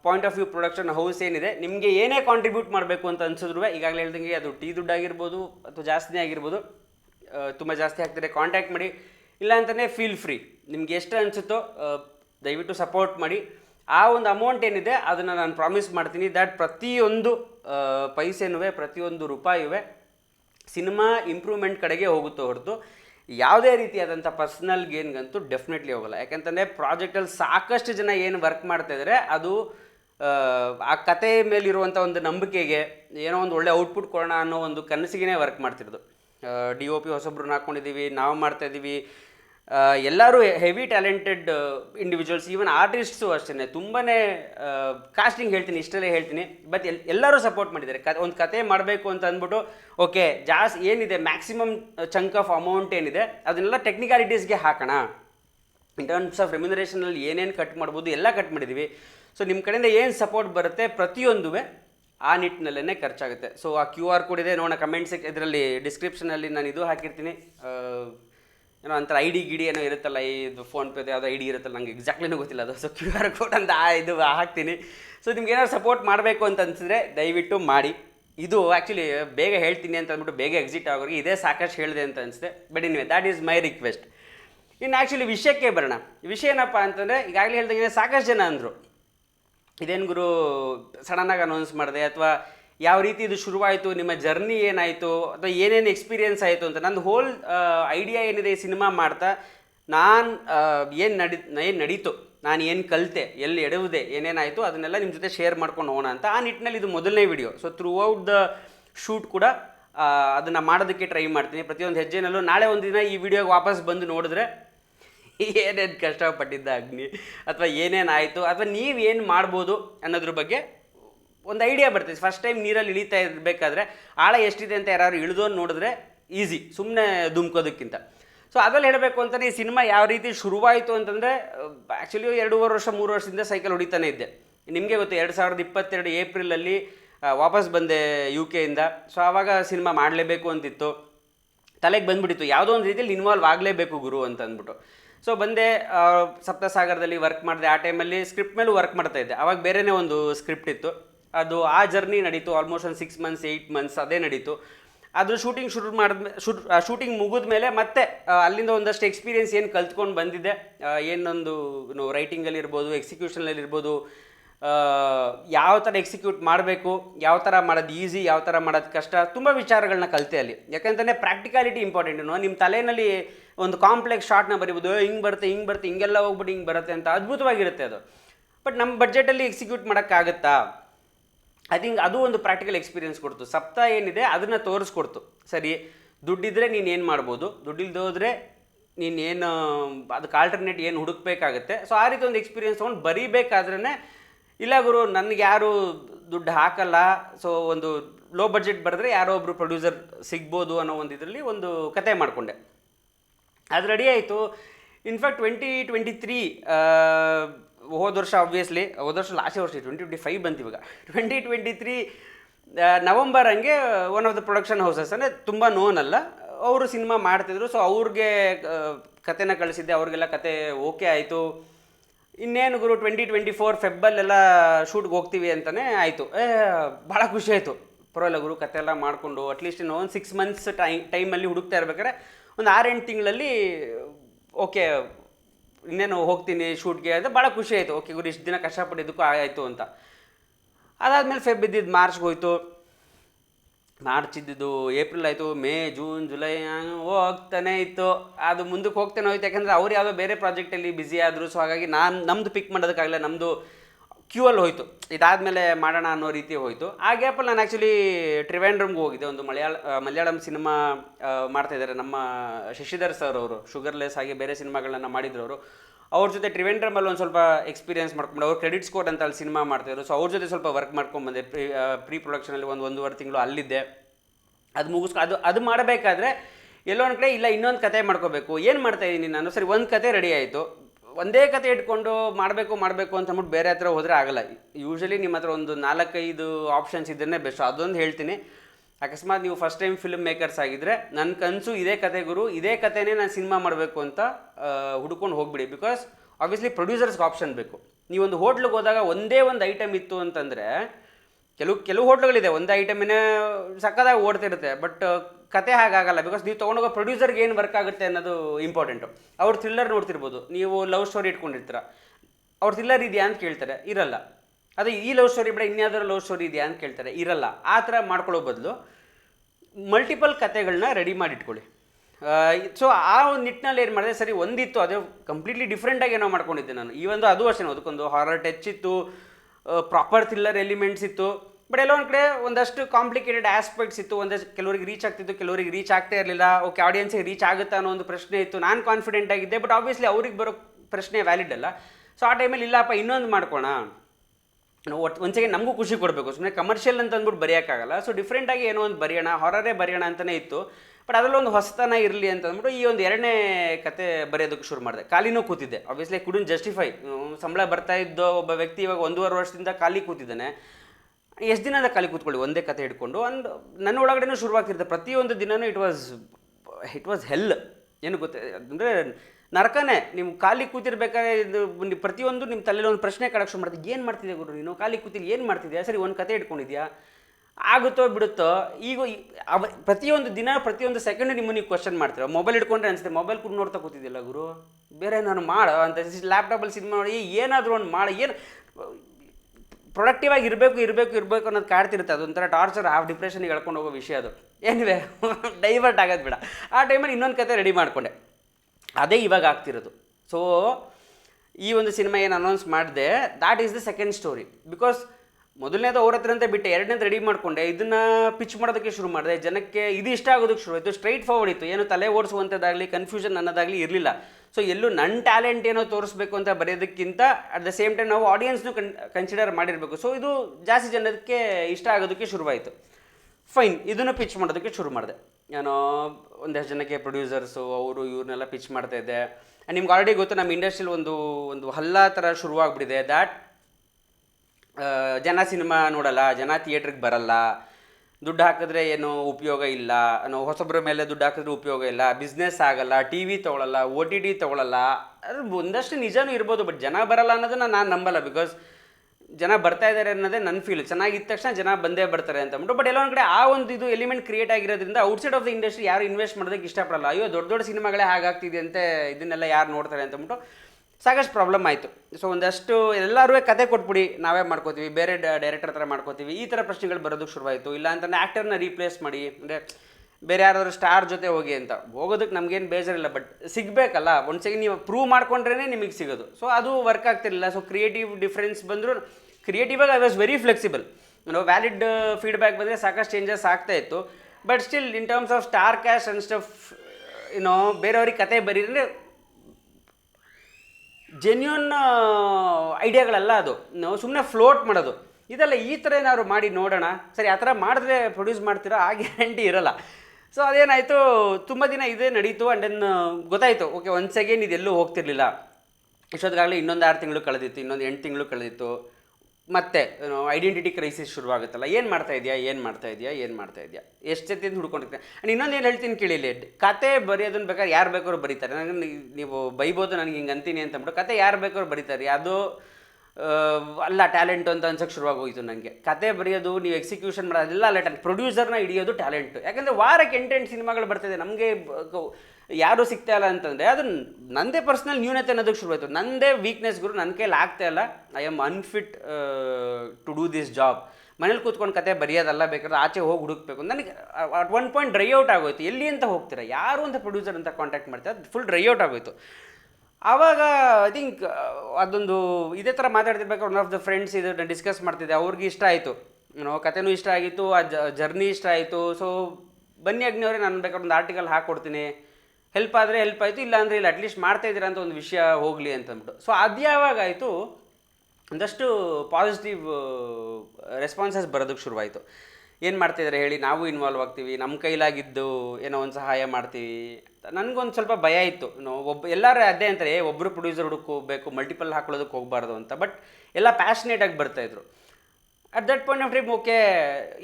point of view production house ಏನಿದೆ. ನಿಮಗೆ ಏನೇ ಕಾಂಟ್ರಿಬ್ಯೂಟ್ ಮಾಡಬೇಕು ಅಂತ ಅನ್ಸಿದ್ರು ಈಗಾಗಲೇ ಹೇಳ್ದಂಗೆ ಅದು ಟೀ ದುಡ್ಡು ಆಗಿರ್ಬೋದು ಅಥವಾ ಜಾಸ್ತಿನೇ ಆಗಿರ್ಬೋದು ತುಂಬ ಜಾಸ್ತಿ ಆಗ್ತಿದೆ ಕಾಂಟ್ಯಾಕ್ಟ್ ಮಾಡಿ. ಇಲ್ಲ ಅಂತಲೇ ಫೀಲ್ ಫ್ರೀ ನಿಮ್ಗೆ ಎಷ್ಟು ಅನಿಸುತ್ತೋ ದಯವಿಟ್ಟು ಸಪೋರ್ಟ್ ಮಾಡಿ. ಆ ಒಂದು ಅಮೌಂಟ್ ಏನಿದೆ ಅದನ್ನು ನಾನು ಪ್ರಾಮಿಸ್ ಮಾಡ್ತೀನಿ. ದ್ಯಾಟ್ ಪ್ರತಿಯೊಂದು ಪೈಸೆನೂ ಪ್ರತಿಯೊಂದು ರೂಪಾಯಿವೆ ಸಿನಿಮಾ ಇಂಪ್ರೂವ್ಮೆಂಟ್ ಕಡೆಗೆ ಹೋಗುತ್ತೆ ಹೊರತು ಯಾವುದೇ ರೀತಿಯಾದಂಥ ಪರ್ಸ್ನಲ್ ಗೇನ್ಗಂತೂ ಡೆಫಿನೆಟ್ಲಿ ಹೋಗಲ್ಲ. ಯಾಕಂತಂದರೆ ಪ್ರಾಜೆಕ್ಟಲ್ಲಿ ಸಾಕಷ್ಟು ಜನ ಏನು ವರ್ಕ್ ಮಾಡ್ತಾ ಇದ್ದಾರೆ ಅದು ಆ ಕತೆ ಮೇಲಿರುವಂಥ ಒಂದು ನಂಬಿಕೆಗೆ ಏನೋ ಒಂದು ಒಳ್ಳೆ ಔಟ್ಪುಟ್ ಕೊಡೋಣ ಅನ್ನೋ ಒಂದು ಕನಸಿಗೆ ವರ್ಕ್ ಮಾಡ್ತಿರೋದು. ಡಿ ಒ ಪಿ ಹೊಸೊಬ್ರನ್ನ ಹಾಕ್ಕೊಂಡಿದ್ದೀವಿ ನಾವು ಮಾಡ್ತಾ ಇದ್ದೀವಿ ಆ, ಎಲ್ಲರೂ heavy talented individuals even artists ಅಷ್ಟೇ ತುಂಬಾ ಕಾಸ್ಟಿಂಗ್ ಹೇಳ್ತೀನಿ ಇಷ್ಟಲ್ಲೇ ಹೇಳ್ತೀನಿ. ಬಟ್ ಎಲ್, ಎಲ್ಲರೂ ಸಪೋರ್ಟ್ ಮಾಡಿದ್ದಾರೆ. ಕ ಒಂದು ಕತೆ ಮಾಡಬೇಕು ಅಂತ ಅಂದ್ಬಿಟ್ಟು ಓಕೆ ಜಾಸ್ತಿ ಏನಿದೆ? ಮ್ಯಾಕ್ಸಿಮಮ್ ಚಂಕ್ ಆಫ್ ಅಮೌಂಟ್ ಏನಿದೆ? ಅದನ್ನೆಲ್ಲ ಟೆಕ್ನಿಕಾಲಿಟೀಸ್ಗೆ ಹಾಕೋಣ. ಇನ್ ಟರ್ಮ್ಸ್ ಆಫ್ ರೆಮ್ಯುನರೇಷನಲ್ಲಿ ಏನೇನು ಕಟ್ ಮಾಡ್ಬೋದು, ಎಲ್ಲ ಕಟ್ ಮಾಡಿದ್ದೀವಿ ಸೊ ನಿಮ್ಮ ಕಡೆಯಿಂದ ಏನು ಸಪೋರ್ಟ್ ಬರುತ್ತೆ? ಪ್ರತಿಯೊಂದು ಆ ನಿಟ್ಟಿನಲ್ಲೇ ಖರ್ಚಾಗುತ್ತೆ. ಸೊ ಆ ಕ್ಯೂ ಆರ್ ಕೋಡ್ ಇದೆ. ನೋಡೋಣ ಕಮೆಂಟ್ಸ್ ಇದರಲ್ಲಿ ಡಿಸ್ಕ್ರಿಪ್ಷನಲ್ಲಿ ನಾನು ಇದು ಹಾಕಿರ್ತೀನಿ. ಏನೋ ಒಂಥರ ಐ ಡಿ ಗಿಡಿ ಏನೋ ಇರುತ್ತಲ್ಲ, ಇದು ಫೋನ್ಪೇದು ಯಾವುದೋ ಐ ಡಿ ಇರುತ್ತಲ್ಲ, ನಂಗೆ ಎಕ್ಸಾಕ್ಟ್ಲಿನೂ ಗೊತ್ತಿಲ್ಲ ಅದು. ಸೊ ಕ್ಯೂ ಆರ್ ಕೋಡ್ ಅಂತ ಇದು ಹಾಕ್ತೀನಿ. ಸೊ ನಿಮ್ಗೆ ಏನಾದ್ರು ಸಪೋರ್ಟ್ ಮಾಡಬೇಕು ಅಂತ ಅನ್ಸಿದ್ರೆ ದಯವಿಟ್ಟು ಮಾಡಿ. ಇದು ಆ್ಯಕ್ಚುಲಿ ಬೇಗ ಹೇಳ್ತೀನಿ ಅಂತ ಅಂದ್ಬಿಟ್ಟು ಬೇಗ ಎಕ್ಸಿಟ್ ಆಗೋರಿಗೆ ಇದೇ ಸಾಕಷ್ಟು ಹೇಳಿದೆ ಅಂತ ಅನಿಸುತ್ತೆ. But anyway that is my request ಇನ್ನು ಆ್ಯಕ್ಚುಲಿ ವಿಷಯಕ್ಕೆ ಬರೋಣ. ವಿಷಯ ಏನಪ್ಪ ಅಂತಂದರೆ, ಈಗಾಗಲೇ ಹೇಳ್ದಂಗೆ ಸಾಕಷ್ಟು ಜನ ಅಂದರು. ಇದೇನು ಗುರು ಸಡನ್ನಾಗಿ ಅನೌನ್ಸ್ ಮಾಡಿದೆ ಅಥವಾ ಯಾವ ರೀತಿ ಇದು ಶುರುವಾಯಿತು, ನಿಮ್ಮ ಜರ್ನಿ ಏನಾಯಿತು, ಅಥವಾ ಏನೇನು ಎಕ್ಸ್ಪೀರಿಯನ್ಸ್ ಆಯಿತು ಅಂತ. ನಂದು ಹೋಲ್ ಐಡಿಯಾ ಏನಿದೆ ಈ ಸಿನಿಮಾ ಮಾಡ್ತಾ, ನಾನು ಏನು ನಡಿ, ಏನು ನಡೀತು, ನಾನು ಏನು ಕಲಿತೆ, ಎಲ್ಲಿ ಎಡವುದೆ, ಏನೇನಾಯಿತು, ಅದನ್ನೆಲ್ಲ ನಿಮ್ಮ ಜೊತೆ ಶೇರ್ ಮಾಡ್ಕೊಂಡು ಹೋಗೋಣ ಅಂತ. ಆ ನಿಟ್ಟಿನಲ್ಲಿ ಇದು ಮೊದಲನೇ video so throughout the shoot ಕೂಡ ಅದನ್ನು ಮಾಡೋದಕ್ಕೆ ಟ್ರೈ ಮಾಡ್ತೀನಿ. ಪ್ರತಿಯೊಂದು ಹೆಜ್ಜೆನಲ್ಲೂ ನಾಳೆ ಒಂದು ದಿನ ಈ ವಿಡಿಯೋಗೆ ವಾಪಸ್ ಬಂದು ನೋಡಿದ್ರೆ, ಏನೇನು ಕಷ್ಟಪಟ್ಟಿದ್ದ ಅಗ್ನಿ, ಅಥವಾ ಏನೇನಾಯಿತು, ಅಥವಾ ಏನು ಮಾಡ್ಬೋದು ಅನ್ನೋದ್ರ ಬಗ್ಗೆ ಒಂದು ಐಡಿಯಾ ಬರ್ತದೆ ಫಸ್ಟ್ ಟೈಮ್ ನೀರಲ್ಲಿ ಇಳಿತಾ ಇರಬೇಕಾದ್ರೆ ಆಳ ಎಷ್ಟಿದೆ ಅಂತ ಯಾರು ಇಳಿದೋನ್ ನೋಡಿದ್ರೆ ಈಸಿ ಸುಮ್ಮನೆ ದುಮ್ಕೋದಕ್ಕಿಂತ ಸೊ ಅದ್ರಲ್ಲಿ ಹೇಳಬೇಕು ಅಂತಂದರೆ ಈ ಸಿನಿಮಾ ಯಾವ ರೀತಿ ಶುರುವಾಯಿತು ಅಂತಂದರೆ ಆ್ಯಕ್ಚುಲಿ ಎರಡೂವರೆ ವರ್ಷ, ಮೂರು ವರ್ಷದಿಂದ ಸೈಕಲ್ ಹೊಡಿತಾನೆ ಇದ್ದೆ. ನಿಮಗೆ ಗೊತ್ತು, ಎರಡು ಸಾವಿರದ ಇಪ್ಪತ್ತೆರಡು ಏಪ್ರಿಲಲ್ಲಿ ವಾಪಸ್ ಬಂದೆ ಯು ಕೆಯಿಂದ ಸೊ ಆವಾಗ ಸಿನಿಮಾ ಮಾಡಲೇಬೇಕು ಅಂತಿತ್ತು. ತಲೆಗೆ ಬಂದುಬಿಟ್ಟಿತ್ತು. ಯಾವುದೋ ಒಂದು ರೀತಿಯಲ್ಲಿ ಇನ್ವಾಲ್ವ್ ಆಗಲೇಬೇಕು ಗುರು ಅಂತ ಅಂದ್ಬಿಟ್ಟು ಸೊ ಬಂದೆ ಸಪ್ತಸಾಗರದಲ್ಲಿ ವರ್ಕ್ ಮಾಡಿದೆ. ಆ ಟೈಮಲ್ಲಿ ಸ್ಕ್ರಿಪ್ಟ್ ಮೇಲೂ ವರ್ಕ್ ಮಾಡ್ತಾ ಇದ್ದೆ. ಆವಾಗ ಬೇರೆನೇ ಒಂದು ಸ್ಕ್ರಿಪ್ಟ್ ಇತ್ತು. ಅದು ಆ ಜರ್ನಿ ನಡೀತು ಆಲ್ಮೋಸ್ಟ್ ಒಂದು ಸಿಕ್ಸ್ ಮಂತ್ಸ್ ಏಯ್ಟ್ ಮಂತ್ಸ್ ಅದೇ ನಡೀತು. ಅದು ಶೂಟಿಂಗ್ ಶುರು ಮಾಡಿದ್ಮೇಲೆ ಶೂಟ್ ಶೂಟಿಂಗ್ ಮುಗಿದ ಮೇಲೆ ಮತ್ತೆ ಅಲ್ಲಿಂದ ಒಂದಷ್ಟು ಎಕ್ಸ್ಪೀರಿಯನ್ಸ್ ಏನು ಕಲ್ತ್ಕೊಂಡು ಬಂದಿದ್ದೆ. ಆ, ಏನೊಂದು ರೈಟಿಂಗಲ್ಲಿ ಇರ್ಬೋದು ಎಕ್ಸಿಕ್ಯೂಷನಲ್ಲಿ ಇರ್ಬೋದು ಆ, ಯಾವ ಥರ ಎಕ್ಸಿಕ್ಯೂಟ್ ಮಾಡಬೇಕು ಯಾವ ಥರ ಮಾಡೋದು ಈಸಿ ಯಾವ ಥರ ಮಾಡೋದು ಕಷ್ಟ ತುಂಬ ವಿಚಾರಗಳನ್ನ ಕಲಿತೆ ಅಲ್ಲಿ. ಯಾಕಂತಂದರೆ ಪ್ರಾಕ್ಟಿಕಾಲಿಟಿ ಇಂಪಾರ್ಟೆಂಟ್ ನಿಮ್ಮ ತಲೆಯಲ್ಲಿ ಒಂದು ಕಾಂಪ್ಲೆಕ್ಸ್ ಶಾರ್ಟ್ನ ಬರಿಬೋದು ಹಿಂಗೆ ಬರುತ್ತೆ ಹಿಂಗೆ ಬರುತ್ತೆ ಹಿಂಗೆಲ್ಲ ಹೋಗ್ಬಿಟ್ಟು ಹಿಂಗೆ ಬರುತ್ತೆ ಅಂತ ಅದ್ಭುತವಾಗಿರುತ್ತೆ ಅದು. ಬಟ್ ನಮ್ಮ ಬಜೆಟಲ್ಲಿ ಎಕ್ಸಿಕ್ಯೂಟ್ ಮಾಡೋಕ್ಕಾಗತ್ತಾ? ಐ ಥಿಂಕ್ ಅದು ಒಂದು ಪ್ರಾಕ್ಟಿಕಲ್ ಎಕ್ಸ್ಪೀರಿಯನ್ಸ್ ಕೊಡ್ತು. ಸಪ್ತ ಏನಿದೆ, ಅದನ್ನು ತೋರಿಸ್ಕೊಡ್ತು. ಸರಿ, ದುಡ್ಡಿದ್ರೆ ನೀನು ಏನು ಮಾಡ್ಬೋದು? ದುಡ್ಡಿಲ್ದೋದ್ರೆ ನೀನು ಏನು, ಅದಕ್ಕೆ ಆಲ್ಟರ್ನೇಟ್ ಏನು ಹುಡುಕ್ಬೇಕಾಗತ್ತೆ? ಸೊ ಆ ರೀತಿ ಒಂದು ಎಕ್ಸ್ಪೀರಿಯನ್ಸ್ ತೊಗೊಂಡು ಬರೀಬೇಕಾದ್ರೇ ಇಲ್ಲ ಗುರು, ನನಗೆ ಯಾರು ದುಡ್ಡು ಹಾಕಲ್ಲ ಸೊ ಒಂದು ಲೋ ಬಜೆಟ್ ಬರೆದ್ರೆ ಯಾರೋ ಒಬ್ಬರು ಪ್ರೊಡ್ಯೂಸರ್ ಸಿಗ್ಬೋದು ಅನ್ನೋ ಒಂದು ಇದರಲ್ಲಿ ಒಂದು ಕತೆ ಮಾಡಿಕೊಂಡೆ. ಅದು ರೆಡಿ ಆಯಿತು. ಇನ್ಫ್ಯಾಕ್ಟ್ ಟ್ವೆಂಟಿ ಟ್ವೆಂಟಿ ತ್ರೀ ಹೋದ ವರ್ಷ ಆಬ್ವಿಯಸ್ಲಿ ಹೋದ ವರ್ಷ ಲಾಸ್ಟ್ ವರ್ಷ ಟ್ವೆಂಟಿ ಟ್ವೆಂಟಿ ಫೈವ್ ಬಂತು ಇವಾಗ. ಟ್ವೆಂಟಿ ಟ್ವೆಂಟಿ ತ್ರೀ ನವಂಬರ್ ಹಂಗೆ one of the production houses ಅಂದರೆ ತುಂಬ ನೋನ್ ಅಲ್ಲ. ಅವರು ಸಿನಿಮಾ ಮಾಡ್ತಿದ್ರು ಸೊ ಅವ್ರಿಗೆ ಕತೆನ ಕಳಿಸಿದ್ದೆ, ಅವ್ರಿಗೆಲ್ಲ ಕತೆ ಓಕೆ ಆಯಿತು. ಇನ್ನೇನು ಗುರು ಟ್ವೆಂಟಿ ಟ್ವೆಂಟಿ ಫೋರ್ ಫೆಬ್ಬಲ್ಲೆಲ್ಲ ಶೂಟ್ಗೆ ಹೋಗ್ತೀವಿ ಅಂತಲೇ ಆಯಿತು. ಭಾಳ ಖುಷಿ ಆಯಿತು. ಪರವಾಗಿಲ್ಲ ಗುರು, ಕತೆ ಎಲ್ಲ ಮಾಡಿಕೊಂಡು ಅಟ್ಲೀಸ್ಟ್ ಇನ್ನು ಒಂದು ಸಿಕ್ಸ್ ಮಂತ್ಸ್ ಟೈಮ್ ಟೈಮಲ್ಲಿ ಹುಡುಕ್ತಾ ಇರ್ಬೇಕಾದ್ರೆ, ಒಂದು ಆರೆಂಟು ತಿಂಗಳಲ್ಲಿ ಓಕೆ ಇನ್ನೇನು ಹೋಗ್ತೀನಿ ಶೂಟ್ಗೆ ಅಂದರೆ ಭಾಳ ಖುಷಿ ಆಯಿತು. ಓಕೆ ಗುರು, ಇಷ್ಟು ದಿನ ಕಷ್ಟಪಟ್ಟಿದ್ದಕ್ಕೂ ಆಯಿತು ಅಂತ. ಅದಾದಮೇಲೆ ಫೆಬ್ ಇದ್ದಿದ್ದು ಮಾರ್ಚ್ಗೆ ಹೋಯಿತು. ಮಾರ್ಚ್ ಇದ್ದಿದ್ದು ಏಪ್ರಿಲ್ ಆಯಿತು. ಮೇ, ಜೂನ್, ಜುಲೈ ಹಂಗ್ ಹೋಗ್ತಾನೆ ಇತ್ತು. ಅದು ಮುಂದಕ್ಕೆ ಹೋಗ್ತಾನೆ ಹೋಯ್ತು. ಯಾಕಂದರೆ ಅವ್ರು ಯಾವುದೋ ಬೇರೆ ಪ್ರಾಜೆಕ್ಟಲ್ಲಿ ಬ್ಯುಸಿ ಆದರು. ಸೊ ಹಾಗಾಗಿ ನಾನು ನಮ್ಮದು ಪಿಕ್ ಮಾಡೋದಕ್ಕಾಗಲ್ಲ ನಮ್ಮದು ಕ್ಯೂ ಅಲ್ಲಿ ಹೋಯಿತು. ಇದಾದಮೇಲೆ ಮಾಡೋಣ ಅನ್ನೋ ರೀತಿ ಹೋಯಿತು. ಆ ಗ್ಯಾಪಲ್ಲಿ ನಾನು ಆ್ಯಕ್ಚುಲಿ ಟ್ರಿವೆಂಡ್ರಮ್ಗೆ ಹೋಗಿದ್ದೆ. ಒಂದು ಮಲಯಾಳ ಮಲಯಾಳಂ ಸಿನಿಮಾ ಮಾಡ್ತಾ ಇದ್ದಾರೆ ನಮ್ಮ ಶಶಿಧರ್ ಸರ್ ಅವರು. ಶುಗರ್ಲೆಸ್ ಹಾಗೆ ಬೇರೆ ಸಿನಿಮಾಗಳನ್ನ ಮಾಡಿದ್ರು ಅವರು ಅವ್ರ ಜೊತೆ ಟ್ರಿವೆಂಡ್ರಮಲ್ಲಿ ಒಂದು ಸ್ವಲ್ಪ ಎಕ್ಸ್ಪೀರಿಯನ್ಸ್ ಮಾಡ್ಕೊಂಡು ಅವ್ರು ಕ್ರೆಡಿಟ್ ಸ್ಕೋರ್ ಅಂತ ಅಲ್ಲಿ ಸಿನಿಮಾ ಮಾಡ್ತಾಯಿದ್ರು ಸೊ ಅವ್ರ ಜೊತೆ ಸ್ವಲ್ಪ ವರ್ಕ್ ಮಾಡ್ಕೊಂಡು ಬಂದೆ. ಪ್ರೀ ಪ್ರೀ ಪ್ರೊಡಕ್ಷನಲ್ಲಿ ಒಂದು ಒಂದೂವರೆ ತಿಂಗಳು ಅಲ್ಲಿದ್ದೆ. ಅದು ಮುಗಿಸ್ಕೊ, ಅದು ಅದು ಮಾಡಬೇಕಾದ್ರೆ ಎಲ್ಲೋ ಒಂದು ಕಡೆ ಇಲ್ಲ, ಇನ್ನೊಂದು ಕತೆ ಮಾಡ್ಕೋಬೇಕು. ಏನು ಮಾಡ್ತಾ ಇದ್ದೀನಿ ನಾನು? ಸರಿ, ಒಂದು ಕತೆ ರೆಡಿ ಆಯಿತು. ಒಂದೇ ಕತೆ ಇಟ್ಕೊಂಡು ಮಾಡಬೇಕು ಮಾಡಬೇಕು ಅಂತ ಅಂದ್ಬಿಟ್ಟು ಬೇರೆ ಹತ್ರ ಹೋದರೆ ಆಗಲ್ಲ. ಯೂಶಲಿ ನಿಮ್ಮ ಹತ್ರ ಒಂದು ನಾಲ್ಕೈದು ಆಪ್ಷನ್ಸ್ ಇದ್ದರೆ ಬೆಸ್ಟ್ ಅದೊಂದು ಹೇಳ್ತೀನಿ. ಅಕಸ್ಮಾತ್ ನೀವು ಫಸ್ಟ್ ಟೈಮ್ ಫಿಲ್ಮ್ ಮೇಕರ್ಸ್ ಆಗಿದ್ದರೆ ನನ್ನ ಕನಸು ಇದೇ ಕತೆ ಗುರು, ಇದೇ ಕತೆನೇ ನಾನು ಸಿನಿಮಾ ಮಾಡಬೇಕು ಅಂತ ಹುಡ್ಕೊಂಡು ಹೋಗ್ಬಿಡಿ. ಬಿಕಾಸ್ ಆಬ್ವಿಯಸ್ಲಿ ಪ್ರೊಡ್ಯೂಸರ್ಸ್ಗೆ ಆಪ್ಷನ್ ಬೇಕು. ನೀವೊಂದು ಹೋಟ್ಲಿಗೆ ಹೋದಾಗ ಒಂದೇ ಒಂದು ಐಟಮ್ ಇತ್ತು ಅಂತಂದರೆ, ಕೆಲವು ಕೆಲವು ಹೋಟ್ಲುಗಳಿದೆ. ಒಂದು ಐಟಮಿನೇ ಸಕ್ಕದಾಗಿ ಓಡ್ತಿರುತ್ತೆ. ಬಟ್ ಕತೆ ಹಾಗಾಗಲ್ಲ ಬಿಕಾಸ್ ನೀವು ತೊಗೊಂಡೋಗೋ ಪ್ರೊಡ್ಯೂಸರ್ಗೆ ಏನು ವರ್ಕ್ ಆಗುತ್ತೆ ಅನ್ನೋದು ಇಂಪಾರ್ಟೆಂಟು ಅವ್ರು ಥ್ರಿಲ್ಲರ್ ನೋಡ್ತಿರ್ಬೋದು. ನೀವು ಲವ್ ಸ್ಟೋರಿ ಇಟ್ಕೊಂಡಿರ್ತೀರ. ಅವ್ರು ಥ್ರಿಲ್ಲರ್ ಇದೆಯಾ ಅಂತ ಕೇಳ್ತಾರೆ. ಇರಲ್ಲ. ಅದು ಈ ಲವ್ ಸ್ಟೋರಿ ಬಿಡ ಇನ್ಯಾವ್ದಾದ್ರು ಲವ್ ಸ್ಟೋರಿ ಇದೆಯಾ ಅಂತ ಕೇಳ್ತಾರೆ. ಇರಲ್ಲ. ಆ ಥರ ಮಾಡ್ಕೊಳ್ಳೋ ಬದಲು ಮಲ್ಟಿಪಲ್ ಕತೆಗಳನ್ನ ರೆಡಿ ಮಾಡಿಟ್ಕೊಳ್ಳಿ. ಸೊ ಆ ಒಂದು ನಿಟ್ಟಿನಲ್ಲಿ ಏನು ಮಾಡಿದೆ, ಸರಿ ಒಂದಿತ್ತು, ಅದು ಕಂಪ್ಲೀಟ್ಲಿ ಡಿಫ್ರೆಂಟಾಗಿ ಏನೋ ಮಾಡ್ಕೊಂಡಿದ್ದೆ ನಾನು. ಈ ಒಂದು ಅದು ಅಷ್ಟೇ ಅದಕ್ಕೊಂದು ಹಾರರ್ ಟಚ್ ಇತ್ತು ಪ್ರಾಪರ್ ಥ್ರಿಲ್ಲರ್ ಎಲಿಮೆಂಟ್ಸ್ ಇತ್ತು. ಬಟ್ ಎಲ್ಲೋ ಒಂದು ಕಡೆ ಒಂದಷ್ಟು ಕಾಂಪ್ಲಿಕೇಟೆಡ್ ಆಸ್ಪೆಕ್ಟ್ಸ್ ಇತ್ತು. ಒಂದಷ್ಟು ಕೆಲವರಿಗೆ ರೀಚ್ ಆಗ್ತಿತ್ತು, ಕೆಲವರಿಗೆ ರೀಚ್ ಆಗ್ತಾ ಇರಲಿಲ್ಲ. ಓಕೆ ಆಡಿಯನ್ಸಿಗೆ ರೀಚ್ ಆಗುತ್ತಾ ಅನ್ನೋ ಒಂದು ಪ್ರಶ್ನೆ ಇತ್ತು. ನಾನು ಕಾನ್ಫಿಡೆಂಟ್ ಆಗಿದ್ದೆ ಬಟ್ ಆಬ್ವಿಯಸ್ಲಿ ಅವ್ರಿಗೆ ಬರೋ ಪ್ರಶ್ನೆ ವ್ಯಾಲಿಡ್ ಅಲ್ಲ. ಸೊ ಆ ಟೈಮಲ್ಲಿ ಇಲ್ಲಪ್ಪ, ಇನ್ನೊಂದು ಮಾಡ್ಕೋಣ ಒಟ್ಟು ಒಂದ್ಸಗೆ ನಮಗೂ ಖುಷಿ ಕೊಡಬೇಕು. ಸುಮ್ಮನೆ ಕಮರ್ಷಿಯಲ್ ಅಂತ ಅಂದ್ಬಿಟ್ಟು ಬರೆಯೋಕ್ಕಾಗಲ್ಲ. ಸೊ ಡಿಫ್ರೆಂಟಾಗಿ ಏನೋ ಒಂದು ಬರೆಯೋಣ. ಹೊರರೇ ಬರೆಯೋಣ ಅಂತಲೇ ಇತ್ತು. ಬಟ್ ಅದರಲ್ಲೊಂದು ಹೊಸತನ ಇರಲಿ ಅಂತ ಅಂದ್ಬಿಟ್ಟು ಈ ಒಂದು ಎರಡನೇ ಕತೆ ಬರೆಯೋದಕ್ಕೆ ಶುರು ಮಾಡಿದೆ. ಖಾಲಿನೂ ಕೂತಿದ್ದೆ. ಆಬ್ವಿಯಸ್ಲಿ ಕುಡನ್ ಜಸ್ಟಿಫೈ ಸಂಬಳ ಬರ್ತಾ ಇದ್ದೋ ಒಬ್ಬ ವ್ಯಕ್ತಿ ಇವಾಗ ಒಂದೂವರೆ ವರ್ಷದಿಂದ ಖಾಲಿ ಕೂತಿದ್ದಾನೆ. ಎಷ್ಟು ದಿನದ ಖಾಲಿ ಕೂತ್ಕೊಳ್ಳಿ? ಒಂದೇ ಕತೆ ಹಿಡ್ಕೊಂಡು ಅಂಡ್ ನನ್ನ ಒಳಗಡೆನೂ ಶುರುವಾಗ್ತಿರುತ್ತೆ ಪ್ರತಿಯೊಂದು ದಿನವೂ it was it was hell ಏನು ಗೊತ್ತ, ಅಂದರೆ ನರಕನೇ, ನೀವು ಖಾಲಿ ಕೂತಿರ್ಬೇಕಾದ್ರೆ ಇದು ಪ್ರತಿಯೊಂದು ನಿಮ್ಮ ತಲೆಯಲ್ಲಿ ಒಂದು ಪ್ರಶ್ನೆ ಕಡಕ್ಷನ್ ಮಾಡ್ತೀವಿ ಏನು ಮಾಡ್ತಿದ್ಯಾ ಗುರು ನೀನು? ಖಾಲಿ ಕೂತಿಲ್ಲ ಏನು ಮಾಡ್ತಿದ್ಯಾ? ಸರಿ, ಒಂದು ಕತೆ ಇಟ್ಕೊಂಡಿದ್ಯಾ ಆಗುತ್ತೋ ಬಿಡುತ್ತೋ, ಈಗ ಅವ, ಪ್ರತಿಯೊಂದು ದಿನ, ಪ್ರತಿಯೊಂದು ಸೆಕೆಂಡ್ ನಿಮ್ಮ ನೀವು ಕ್ವಶನ್ ಮಾಡ್ತೀರ ಮೊಬೈಲ್ ಇಟ್ಕೊಂಡ್ರೆ ಅನ್ಸುತ್ತೆ ಮೊಬೈಲ್ ಕೂಡ ನೋಡ್ತಾ ಕೂತಿದ್ದಿಲ್ಲ ಗುರು? ಬೇರೆ ನಾನು ಮಾಡೋ? ಅಂತ ಲ್ಯಾಪ್ಟಾಪಲ್ಲಿ ಸಿನಿಮಾ ಮಾಡಿ ಏನಾದರೂ ಒಂದು ಮಾಡ, ಏನು ಪ್ರೊಡಕ್ಟಿವ್ ಆಗಿ ಇರಬೇಕು ಇರಬೇಕು ಇರಬೇಕು ಅನ್ನೋದು ಕಾಡ್ತಿರುತ್ತೆ. ಅದೊಂಥರ ಟಾರ್ಚರ್ ಹಾಫ್ ಡಿಪ್ರೆಷನ್ಗೆ ಹೇಳ್ಕೊಂಡು ಹೋಗೋ ವಿಷಯ ಅದು. ಏನಿವೆ ಡೈವರ್ಟ್ ಆಗೋದು ಬೇಡ. ಆ ಟೈಮಲ್ಲಿ ಇನ್ನೊಂದು ಕತೆ ರೆಡಿ ಮಾಡಿಕೊಂಡೆ. ಅದೇ ಇವಾಗ ಆಗ್ತಿರೋದು. ಸೊ ಈ ಒಂದು ಸಿನಿಮಾ ಏನು ಅನೌನ್ಸ್ ಮಾಡಿದೆ that is the second story because ಮೊದಲನೇದು ಅವ್ರ ಹತ್ರಂತೆ ಬಿಟ್ಟೆ, ಎರಡನೇದು ರೆಡಿ ಮಾಡಿಕೊಂಡೆ, ಇದನ್ನು ಪಿಚ್ ಮಾಡೋದಕ್ಕೆ ಶುರು ಮಾಡಿದೆ. ಜನಕ್ಕೆ ಇದು ಇಷ್ಟ ಆಗೋದಕ್ಕೆ ಶುರು ಆಯಿತು. ಸ್ಟ್ರೈಟ್ ಫಾರ್ವರ್ಡ್ ಇತ್ತು. ಏನು ತಲೆ ಓಡಿಸುವಂಥದ್ದಾಗಲಿ ಕನ್ಫ್ಯೂಷನ್ ಅನ್ನೋದಾಗಲಿ ಇರಲಿಲ್ಲ. ಸೊ ಎಲ್ಲೂ ನನ್ನ ಟ್ಯಾಲೆಂಟ್ ಏನೋ ತೋರಿಸ್ಬೇಕು ಅಂತ ಬರೆಯೋದಕ್ಕಿಂತ ಅಟ್ ದ ಸೇಮ್ ಟೈಮ್ ನಾವು ಆಡಿಯನ್ಸ್ನು ಕನ್ ಕನ್ಸಿಡರ್ ಮಾಡಿರಬೇಕು. ಸೊ ಇದು ಜಾಸ್ತಿ ಜನಕ್ಕೆ ಇಷ್ಟ ಆಗೋದಕ್ಕೆ ಶುರುವಾಯಿತು. ಫೈನ್ ಇದನ್ನು ಪಿಚ್ ಮಾಡೋದಕ್ಕೆ ಶುರು ಮಾಡಿದೆ. ನಾನು ಒಂದಷ್ಟು ಜನಕ್ಕೆ ಪ್ರೊಡ್ಯೂಸರ್ಸು ಅವರು ಇವ್ರನ್ನೆಲ್ಲ ಪಿಚ್ ಮಾಡ್ತಾ ಇದ್ದೆ. ನಿಮ್ಗೆ ಆಲ್ರೆಡಿ ಗೊತ್ತು, ನಮ್ಮ ಇಂಡಸ್ಟ್ರಿಲಿ ಒಂದು ಒಂದು ಹಲ್ಲ ಥರ ಶುರುವಾಗ್ಬಿಟ್ಟಿದೆ. ದ್ಯಾಟ್ ಜನ ಸಿನಿಮಾ ನೋಡಲ್ಲ, ಜನ ಥಿಯೇಟ್ರಿಗೆ ಬರಲ್ಲ. ದುಡ್ಡು ಹಾಕಿದ್ರೆ ಏನು ಉಪಯೋಗ ಇಲ್ಲ ನಾವು ಹೊಸಬ್ರ ಮೇಲೆ ದುಡ್ಡು ಹಾಕಿದ್ರೆ ಉಪಯೋಗ ಇಲ್ಲ ಬಿಸ್ನೆಸ್ ಆಗಲ್ಲ ಟಿ ವಿ ತೊಗೊಳಲ್ಲ ಒ ಟಿ ಡಿ ತೊಗೊಳಲ್ಲ, ಅದು ಒಂದಷ್ಟು ನಿಜನೂ ಇರ್ಬೋದು ಬಟ್ ಜನ ಬರಲ್ಲ ಅನ್ನೋದನ್ನ ನಾನು ನಂಬಲ್ಲ ಬಿಕಾಸ್ ಜನ ಬರ್ತಾ ಇದ್ದಾರೆ ಅನ್ನೋದೇ ನನ್ನ ಫೀಲ್ ಚೆನ್ನಾಗಿದ್ದ ತಕ್ಷಣ ಜನ ಬಂದೇ ಬರ್ತಾರೆ ಅಂತ ಅಂದ್ಬಿಟ್ಟು ಬಟ್ ಎಲ್ಲೊಂದು ಕಡೆ ಆ ಒಂದು ಇದು ಎಲಿಮೆಂಟ್ ಕ್ರಿಯೇಟ್ ಆಗಿರೋದ್ರಿಂದ ಔಟ್ಸೈಡ್ ಆಫ್ ದ ಇಂಡಸ್ಟ್ರಿ ಯಾರು ಇನ್ವೆಸ್ಟ್ ಮಾಡೋದಕ್ಕೆ ಇಷ್ಟಪಡಲ್ಲ. ಅಯ್ಯೋ, ದೊಡ್ಡ ದೊಡ್ಡ ಸಿನಿಮಾಗಳೇ ಹಾಗಾಗ್ತಿದೆ ಅಂತೆ, ಇದನ್ನೆಲ್ಲ ಯಾರು ನೋಡ್ತಾರೆ ಅಂತ ಅಂದ್ಬಿಟ್ಟು ಸಾಕಷ್ಟು ಪ್ರಾಬ್ಲಮ್ ಆಯಿತು. ಸೊ ಒಂದಷ್ಟು ಎಲ್ಲರೂ ಕತೆ ಕೊಟ್ಬಿಡಿ, ನಾವೇ ಮಾಡ್ಕೋತೀವಿ, ಬೇರೆ ಡೈರೆಕ್ಟರ್ ಹತ್ರ ಮಾಡ್ಕೋತೀವಿ, ಈ ಥರ ಪ್ರಶ್ನೆಗಳು ಬರೋದಕ್ಕೆ ಶುರುವಾಯಿತು. ಇಲ್ಲ ಅಂತಂದರೆ ಆ್ಯಕ್ಟರ್ನ ರೀಪ್ಲೇಸ್ ಮಾಡಿ, ಅಂದರೆ ಬೇರೆ ಯಾರಾದರೂ ಸ್ಟಾರ್ ಜೊತೆ ಹೋಗಿ ಅಂತ. ಹೋಗೋದಕ್ಕೆ ನಮಗೇನು ಬೇಜಾರಿಲ್ಲ ಬಟ್ ಸಿಗಬೇಕಲ್ಲ. ಒಂದ್ಸಗಿ ನೀವು ಪ್ರೂವ್ ಮಾಡ್ಕೊಂಡ್ರೇ ನಿಮಗೆ ಸಿಗೋದು. ಸೊ ಅದು ವರ್ಕ್ ಆಗ್ತಿರಲಿಲ್ಲ. ಸೊ ಕ್ರಿಯೇಟಿವ್ ಡಿಫ್ರೆನ್ಸ್ ಬಂದರೂ ಕ್ರಿಯೇಟಿವಾಗಿ ಐ ವಾಸ್ ವೆರಿ ಫ್ಲೆಕ್ಸಿಬಲ್ ನಾವು ವ್ಯಾಲಿಡ್ ಫೀಡ್ಬ್ಯಾಕ್ ಬಂದರೆ ಸಾಕಷ್ಟು ಚೇಂಜಸ್ ಆಗ್ತಾ ಇತ್ತು. But still in terms of star cast and stuff ಏನೋ ಬೇರೆಯವ್ರಿಗೆ ಕತೆ ಬರೀದ್ರೆ ಜೆನ್ಯೂನ್ ಐಡಿಯಾಗಳಲ್ಲ ಅದು. ನಾವು ಸುಮ್ಮನೆ ಫ್ಲೋಟ್ ಮಾಡೋದು. ಇದೆಲ್ಲ ಈ ಥರ ಏನಾದ್ರು ಮಾಡಿ ನೋಡೋಣ. ಸರಿ, ಆ ಥರ ಮಾಡಿದ್ರೆ ಪ್ರೊಡ್ಯೂಸ್ ಮಾಡ್ತೀರಾ? ಆ ಗ್ಯಾರಂಟಿ ಇರಲ್ಲ. ಸೊ ಅದೇನಾಯಿತು? ತುಂಬ ದಿನ ಇದೇ ನಡೀತು. ಆ್ಯಂಡ್ ದೆನ್ ಗೊತ್ತಾಯಿತು. ಓಕೆ ಒಂದು ಸೆಕೆಂಡ್ ಇದೆಲ್ಲೂ ಹೋಗ್ತಿರ್ಲಿಲ್ಲ. ಇಷ್ಟೊತ್ತಿಗಾಗಲೇ ಇನ್ನೊಂದು ಆರು ತಿಂಗಳು ಕಳೆದಿತ್ತು. ಇನ್ನೊಂದು ಎಂಟು ತಿಂಗಳು ಕಳೆದಿತ್ತು. ಮತ್ತೆ ಐಡೆಂಟಿಟಿ ಕ್ರೈಸಿಸ್ ಶುರುವಾಗುತ್ತಲ್ಲ, ಏನು ಮಾಡ್ತಾ ಇದೆಯಾ, ಏನು ಮಾಡ್ತಾ ಇದೆಯಾ, ಏನು ಮಾಡ್ತಾ ಇದೆಯಾ? ಎಷ್ಟು ಜೊತೆ ಹುಡ್ಕೊಂಡಿರ್ತೀನಿ ಆ್ಯಂಡ್ ಇನ್ನೊಂದು ಏನು ಹೇಳ್ತೀನಿ ಕೇಳಿ ಇಲ್ಲಿ. ಕತೆ ಬರೆಯೋದನ್ನ ಬೇಕಾದ್ರೆ ಯಾರು ಬೇಕಾದ್ರು ಬರೀತಾರೆ. ನನಗೆ ನೀವು ಬೈಬೋದು, ನನಗೆ ಹಿಂಗೆ ಅಂತೀನಿ ಅಂತ ಅಂದ್ಬಿಟ್ಟು ಕತೆ ಯಾರು ಬೇಕಾದ್ರು ಬರೀತಾರೆ. ಅದು ಅಲ್ಲ ಟ್ಯಾಲೆಂಟು ಅಂತ ಅನ್ಸೋಕ್ಕೆ ಶುರುವಾಗಿ ಹೋಯಿತು ನನಗೆ ಕತೆ ಬರೆಯೋದು, ನೀವು ಎಕ್ಸಿಕ್ಯೂಷನ್ ಮಾಡೋದಿಲ್ಲ ಅಲ್ಲ ಟ್ಯಾಲೆಂಟ್ ಪ್ರೊಡ್ಯೂಸರ್ನ ಹಿಡಿಯೋದು ಟ್ಯಾಲೆಂಟು ಯಾಕಂದರೆ ವಾರಕ್ಕೆ ಎಂಟೆಂಟು ಸಿನಿಮಾಗಳು ಬರ್ತದೆ. ನಮಗೆ ಯಾರೂ ಸಿಗ್ತಾ ಇಲ್ಲ ಅಂತಂದರೆ ಅದು ನಂದೇ ಪರ್ಸ್ನಲ್ ನ್ಯೂನತೆ ಅನ್ನೋದಕ್ಕೆ ಶುರುವಾಯಿತು. ನಂದೇ ವೀಕ್ನೆಸ್ಗಳು ನನ್ನ ಕೈಲಿ ಆಗ್ತಾ ಇಲ್ಲ. I am unfit to do this job ಮನೇಲಿ ಕೂತ್ಕೊಂಡು ಕತೆ ಬರೆಯೋದಲ್ಲ ಬೇಕಾದ್ರೆ ಆಚೆ ಹೋಗಿ ಹುಡುಕ್ಬೇಕು. ನನಗೆ at one point dry out ಆಗೋಯ್ತು. ಎಲ್ಲಿ ಅಂತ ಹೋಗ್ತೀರಾ? ಯಾರು ಅಂತ ಪ್ರೊಡ್ಯೂಸರ್ ಅಂತ ಕಾಂಟ್ಯಾಕ್ಟ್ ಮಾಡ್ತಾರೆ? ಅದು ಫುಲ್ ಡ್ರೈ ಔಟ್ ಆಗೋಯ್ತು. ಆವಾಗ ಐ ಥಿಂಕ್ ಅದೊಂದು, ಇದೇ ಥರ ಮಾತಾಡ್ತಿರ್ಬೇಕು ಒನ್ ಆಫ್ ದ ಫ್ರೆಂಡ್ಸ್ ಇದು ಡಿಸ್ಕಸ್ ಮಾಡ್ತಿದ್ದೆ. ಅವ್ರಿಗೆ ಇಷ್ಟ ಆಯಿತು. ನೋ ಕತೆನೂ ಇಷ್ಟ ಆಗಿತ್ತು, ಆ ಜರ್ನಿ ಇಷ್ಟ ಆಯಿತು. ಸೊ ಬನ್ನಿ ಅಗ್ನಿಯವರೇ, ನಾನು ಬೇಕಾದ್ರೆ ಒಂದು ಆರ್ಟಿಕಲ್ ಹಾಕ್ಕೊಡ್ತೀನಿ ಹೆಲ್ಪ್ ಆದರೆ ಹೆಲ್ಪ್ ಆಯಿತು ಇಲ್ಲ ಅಂದರೆ ಇಲ್ಲ ಅಟ್ಲೀಸ್ಟ್ ಮಾಡ್ತಾ ಇದ್ದೀರಾ ಅಂತ ಒಂದು ವಿಷಯ ಹೋಗಲಿ ಅಂತಂದ್ಬಿಟ್ಟು. ಸೊ ಅದು ಯಾವಾಗಾಯಿತು, ಒಂದಷ್ಟು ಪಾಸಿಟಿವ್ ರೆಸ್ಪಾನ್ಸಸ್ ಬರೋದಕ್ಕೆ ಶುರುವಾಯಿತು. ಏನು ಮಾಡ್ತಿದ್ದಾರೆ ಹೇಳಿ, ನಾವು ಇನ್ವಾಲ್ವ್ ಆಗ್ತೀವಿ ನಮ್ಮ ಕೈಲಾಗಿದ್ದು ಏನೋ ಒಂದು ಸಹಾಯ ಮಾಡ್ತೀವಿ ನನಗೊಂದು ಸ್ವಲ್ಪ ಭಯ ಇತ್ತು. ಒಬ್ಬ ಎಲ್ಲರೂ ಅದೇ ಅಂತಾರೆ ಒಬ್ಬರು ಪ್ರೊಡ್ಯೂಸರ್ ಹುಡುಕೋಬೇಕು ಮಲ್ಟಿಪಲ್ ಹಾಕೊಳ್ಳೋದಕ್ಕೆ ಹೋಗಬಾರ್ದು ಅಂತ. ಬಟ್ ಎಲ್ಲ ಪ್ಯಾಷನೇಟಾಗಿ ಬರ್ತಾಯಿದ್ರು at that point of time okay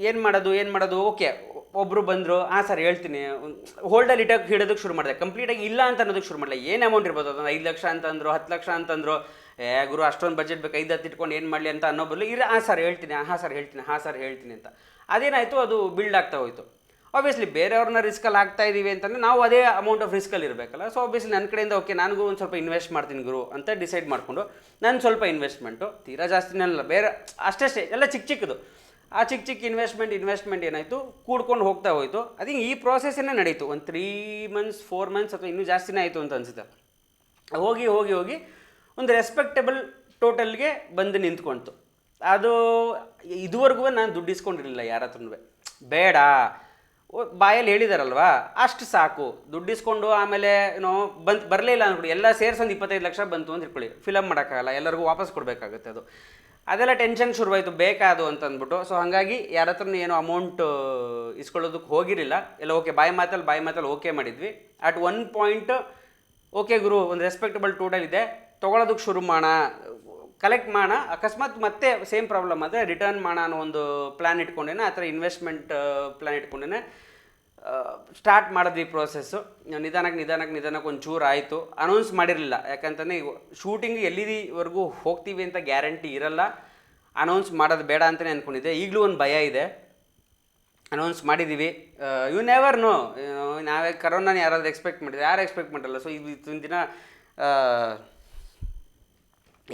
ಏನು ಮಾಡೋದು ಏನು ಮಾಡೋದು ಓಕೆ ಒಬ್ಬರು ಬಂದರು ಹಾಂ ಸರ್ ಹೇಳ್ತೀನಿ ಹೋಲ್ಡಲ್ಲಿ ಇಟ್ಟಕ್ಕೆ ಹಿಡೋದಕ್ಕೆ ಶುರು ಮಾಡಿದೆ. ಕಂಪ್ಲೀಟಾಗಿ ಇಲ್ಲ ಅಂತ ಅನ್ನೋದಕ್ಕೆ ಶುರು ಮಾಡಿಲ್ಲ ಏನು ಅಮೌಂಟ್ ಇರ್ಬೋದು? ಅದೊಂದು ಐದು ಲಕ್ಷ ಅಂತಂದರು ಹತ್ತು ಲಕ್ಷ ಅಂತಂದರು ಏ, ಗುರು, ಅಷ್ಟೊಂದು ಬಜೆಟ್ ಬೇಕು, ಐದು ಹತ್ತು ಇಟ್ಕೊಂಡು ಏನು ಮಾಡಲಿ ಅಂತ ಅನ್ನೋ ಬದಲು ಇಲ್ಲ ಹಾಂ ಸರ್ ಹೇಳ್ತೀನಿ ಹಾಂ ಸರ್ ಹೇಳ್ತೀನಿ ಹಾಂ ಸರ್ ಹೇಳ್ತೀನಿ ಅಂತ. ಅದೇನಾಯಿತು? ಅದು ಬಿಲ್ಡ್ ಆಗ್ತಾ ಹೋಯಿತು. ಆಬ್ವಿಯಸ್ಲಿ ಬೇರೆಯವ್ರನ್ನ ರಿಸ್ಕಲ್ಲಿ ಆಗ್ತಾ ಇದ್ದೀವಿ ಅಂತಂದರೆ ನಾವು ಅದೇ ಅಮೌಂಟ್ ಆಫ್ ರಿಸ್ಕಲ್ಲಿ ಇರಬೇಕಲ್ಲ. ಸೊ ಆಬ್ವಿಯಸ್ಲಿ ನನ್ನ ಕಡೆಯಿಂದ ಓಕೆ ನನಗೂ ಒಂದು ಸ್ವಲ್ಪ ಇನ್ವೆಸ್ಟ್ ಮಾಡ್ತೀನಿ ಗುರು ಅಂತ ಡಿಸೈಡ್ ಮಾಡಿಕೊಂಡು, ನಾನು ಸ್ವಲ್ಪ ಇನ್ವೆಸ್ಟ್ಮೆಂಟು ತೀರಾ ಜಾಸ್ತಿನಲ್ಲ ಬೇರೆ, ಅಷ್ಟೇ ಎಲ್ಲ ಚಿಕ್ಕ ಚಿಕ್ಕದು. ಆ ಚಿಕ್ಕ ಚಿಕ್ಕ ಇನ್ವೆಸ್ಟ್ಮೆಂಟ್ ಇನ್ವೆಸ್ಟ್ಮೆಂಟ್ ಏನಾಯಿತು? ಕೂಡ್ಕೊಂಡು ಹೋಗ್ತಾ ಹೋಯಿತು. ಅದು ಈ ಪ್ರಾಸೆಸ್ಸನ್ನೇ ನಡೀತು, ಒಂದು ತ್ರೀ ಮಂತ್ಸ್ ಫೋರ್ ಮಂತ್ಸ್ ಅಥವಾ ಇನ್ನೂ ಜಾಸ್ತಿನೇ ಆಯಿತು ಅಂತ ಅನಿಸುತ್ತೆ. ಹೋಗಿ ಹೋಗಿ ಹೋಗಿ ಒಂದು ರೆಸ್ಪೆಕ್ಟಬಲ್ ಟೋಟಲ್ಗೆ ಬಂದು ನಿಂತ್ಕೊಳ್ತು ಅದು ಇದುವರೆಗೂ ನಾನು ದುಡ್ಡು ಇಸ್ಕೊಂಡಿರಲಿಲ್ಲ ಯಾರ ಹತ್ರನೂ. ಬೇಡ. ಬಾಯಲ್ಲಿ ಹೇಳಿದಾರಲ್ವಾ? ಅಷ್ಟು ಸಾಕು. ದುಡ್ಡು ಇಸ್ಕೊಂಡು ಆಮೇಲೆ ಏನೋ ಬಂದು ಬರಲಿಲ್ಲ ಅಂದ್ಬಿಡಿ. ಎಲ್ಲ ಸೇರ್ಸಿ ಒಂದು ಇಪ್ಪತ್ತೈದು ಲಕ್ಷ ಬಂತು ಅಂತ ಇಟ್ಕೊಳ್ಳಿ. ಫಿಲಮ್ ಮಾಡೋಕ್ಕಾಗಲ್ಲ. ಎಲ್ಲರಿಗೂ ವಾಪಸ್ ಕೊಡಬೇಕಾಗುತ್ತೆ ಅದು. ಅದೆಲ್ಲ ಟೆನ್ಷನ್ ಶುರುವಾಯಿತು, ಬೇಕಾದು ಅಂತ ಅಂದ್ಬಿಟ್ಟು ಸೊ ಹಾಗಾಗಿ ಯಾರ ಹತ್ರನೂ ಏನು ಅಮೌಂಟ್ ಇಸ್ಕೊಳ್ಳೋದಕ್ಕೆ ಹೋಗಿರಲಿಲ್ಲ. ಎಲ್ಲ ಓಕೆ ಬಾಯಿ ಮಾತಲ್ಲಿ ಬಾಯಿ ಮಾತಲ್ಲಿ ಓಕೆ ಮಾಡಿದ್ವಿ. ಅಟ್ ಒನ್ ಪಾಯಿಂಟ್ ಓಕೆ ಗುರು, ಒಂದು ರೆಸ್ಪೆಕ್ಟಬಲ್ ಟೋಟಲ್ ಇದೆ. ತೊಗೊಳೋದಕ್ಕೆ ಶುರು ಮಾಡೋಣ ಕಲೆಕ್ಟ್ ಮಾಡೋಣ ಅಕಸ್ಮಾತ್ ಮತ್ತೆ ಸೇಮ್ ಪ್ರಾಬ್ಲಮ್ ಆದರೆ ರಿಟರ್ನ್ ಮಾಡೋಣ ಅನ್ನೋ ಒಂದು ಪ್ಲ್ಯಾನ್ ಇಟ್ಕೊಂಡೇನೆ, ಆ ಥರ ಇನ್ವೆಸ್ಟ್ಮೆಂಟ್ ಪ್ಲ್ಯಾನ್ ಇಟ್ಕೊಂಡೇನೆ. ಸ್ಟಾರ್ಟ್ ಮಾಡಿದ್ವಿ ಪ್ರೋಸೆಸ್ಸು ನಿಧಾನಕ್ಕೆ ನಿಧಾನಕ್ಕೆ ನಿಧಾನಕ್ಕೆ ಒಂದು ಚೂರು ಆಯಿತು. ಅನೌನ್ಸ್ ಮಾಡಿರಲಿಲ್ಲ. ಯಾಕಂತಂದರೆ ಶೂಟಿಂಗ್ ಎಲ್ಲಿವರೆಗೂ ಹೋಗ್ತೀವಿ ಅಂತ ಗ್ಯಾರಂಟಿ ಇರಲ್ಲ. ಅನೌನ್ಸ್ ಮಾಡೋದು ಬೇಡ ಅಂತಲೇ ಅಂದ್ಕೊಂಡಿದ್ದೆ ಈಗಲೂ ಒಂದು ಭಯ ಇದೆ. ಅನೌನ್ಸ್ ಮಾಡಿದ್ದೀವಿ ಯು ನೆವರ್ ನೋ ನಾವೇ ಕರೋನಾನ ಯಾರಾದ್ರೂ ಎಕ್ಸ್ಪೆಕ್ಟ್ ಮಾಡಿದ್ರೆ, ಯಾರು ಎಕ್ಸ್ಪೆಕ್ಟ್ ಮಾಡಲ್ಲ. ಸೊ ಇದು ಇತ್ತಿನ ದಿನ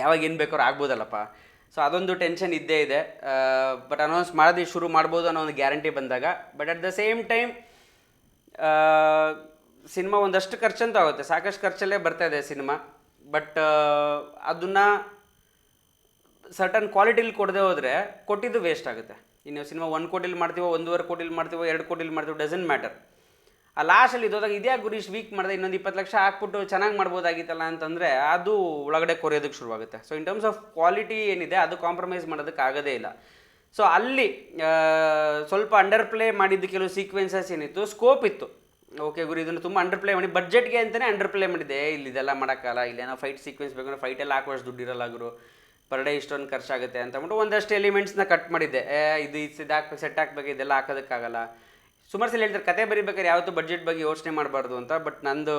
ಯಾವಾಗ ಏನು ಬೇಕಾದ್ರೂ ಆಗ್ಬೋದಲ್ಲಪ್ಪ. ಸೊ ಅದೊಂದು ಟೆನ್ಷನ್ ಇದ್ದೇ ಇದೆ. ಬಟ್ ಅನೌನ್ಸ್ ಮಾಡೋದು ಶುರು ಮಾಡ್ಬೋದು ಅನ್ನೋ ಒಂದು ಗ್ಯಾರಂಟಿ ಬಂದಾಗ. But at the same time cinema ಒಂದಷ್ಟು ಖರ್ಚಂತೂ ಆಗುತ್ತೆ. ಸಾಕಷ್ಟು ಖರ್ಚಲ್ಲೇ ಬರ್ತಾ ಇದೆ ಸಿನಿಮಾ. ಬಟ್ ಅದನ್ನು ಸರ್ಟನ್ ಕ್ವಾಲಿಟಿಲಿ ಕೊಡದೆ ಹೋದರೆ ಕೊಟ್ಟಿದ್ದು ವೇಸ್ಟ್ ಆಗುತ್ತೆ. ಇನ್ನು ಸಿನಿಮಾ ಒಂದು ಕೋಟಿಲಿ ಮಾಡ್ತೀವೋ, ಒಂದೂವರೆ ಕೋಟಿಲಿ ಮಾಡ್ತೀವೋ, ಎರಡು ಕೋಟಿಲಿ ಮಾಡ್ತೀವೋ ಡಸನ್ ಮ್ಯಾಟರ್ ಆ ಲಾಸ್ಟಲ್ಲಿ ಇದೋದಾಗ ಇದ್ಯಾಕೆ ಗುರೀಶ್ ವೀಕ್ ಮಾಡಿದೆ, ಇನ್ನೊಂದು ಇಪ್ಪತ್ತು ಲಕ್ಷ ಹಾಕ್ಬಿಟ್ಟು ಚೆನ್ನಾಗಿ ಮಾಡ್ಬೋದಾಗಿತ್ತಲ್ಲ ಅಂತಂದರೆ ಅದು ಒಳಗಡೆ ಕೊರೆಯೋದಕ್ಕೆ ಶುರುವಾಗುತ್ತೆ. So in terms of quality ಏನಿದೆ, ಅದು ಕಾಂಪ್ರಮೈಸ್ ಮಾಡೋದಕ್ಕೆ ಆಗೋದೇ ಇಲ್ಲ. ಸೊ ಅಲ್ಲಿ ಸ್ವಲ್ಪ ಅಂಡರ್ ಪ್ಲೇ ಮಾಡಿದ್ದು ಕೆಲವು ಸೀಕ್ವೆನ್ಸಸ್ ಏನಿತ್ತು ಸ್ಕೋಪ್ ಇತ್ತು. ಓಕೆ ಗುರು, ಇದನ್ನು ತುಂಬ ಅಂಡರ್ ಪ್ಲೇ ಮಾಡಿ ಬಜೆಟ್ಗೆ ಅಂತಲೇ ಅಂಡರ್ ಪ್ಲೇ ಮಾಡಿದೆ. ಇಲ್ಲಿ ಇದೆಲ್ಲ ಮಾಡೋಕ್ಕಲ್ಲ ಇಲ್ಲೇನೋ ಫೈಟ್ ಸೀಕ್ವೆನ್ಸ್ ಬೇಕಂದ್ರೆ ಫೈಟೆಲ್ಲ ಹಾಕೋಷ್ಟು ದುಡ್ಡಿರಲ್ಲ ಗುರು. ಪರ್ ಡೇ ಇಷ್ಟೊಂದು ಖರ್ಚಾಗುತ್ತೆ ಅಂತ ಅಂದ್ಬಿಟ್ಟು ಒಂದಷ್ಟು ಎಲಿಮೆಂಟ್ಸ್ನ ಕಟ್ ಮಾಡಿದ್ದೆ. ಇದು ಇದು ಹಾಕ್ಬೇಕು ಸೆಟ್ ಹಾಕ್ಬೇಕು ಇದೆಲ್ಲ ಹಾಕೋದಕ್ಕಾಗಲ್ಲ. ಸುಮಾರು ಸಲ ಹೇಳ್ತಾರೆ, ಕತೆ ಬರೀಬೇಕಾದ್ರೆ ಯಾವತ್ತೂ ಬಜೆಟ್ ಬಗ್ಗೆ ಯೋಚನೆ ಮಾಡಬಾರ್ದು ಅಂತ ಬಟ್ ನಂದು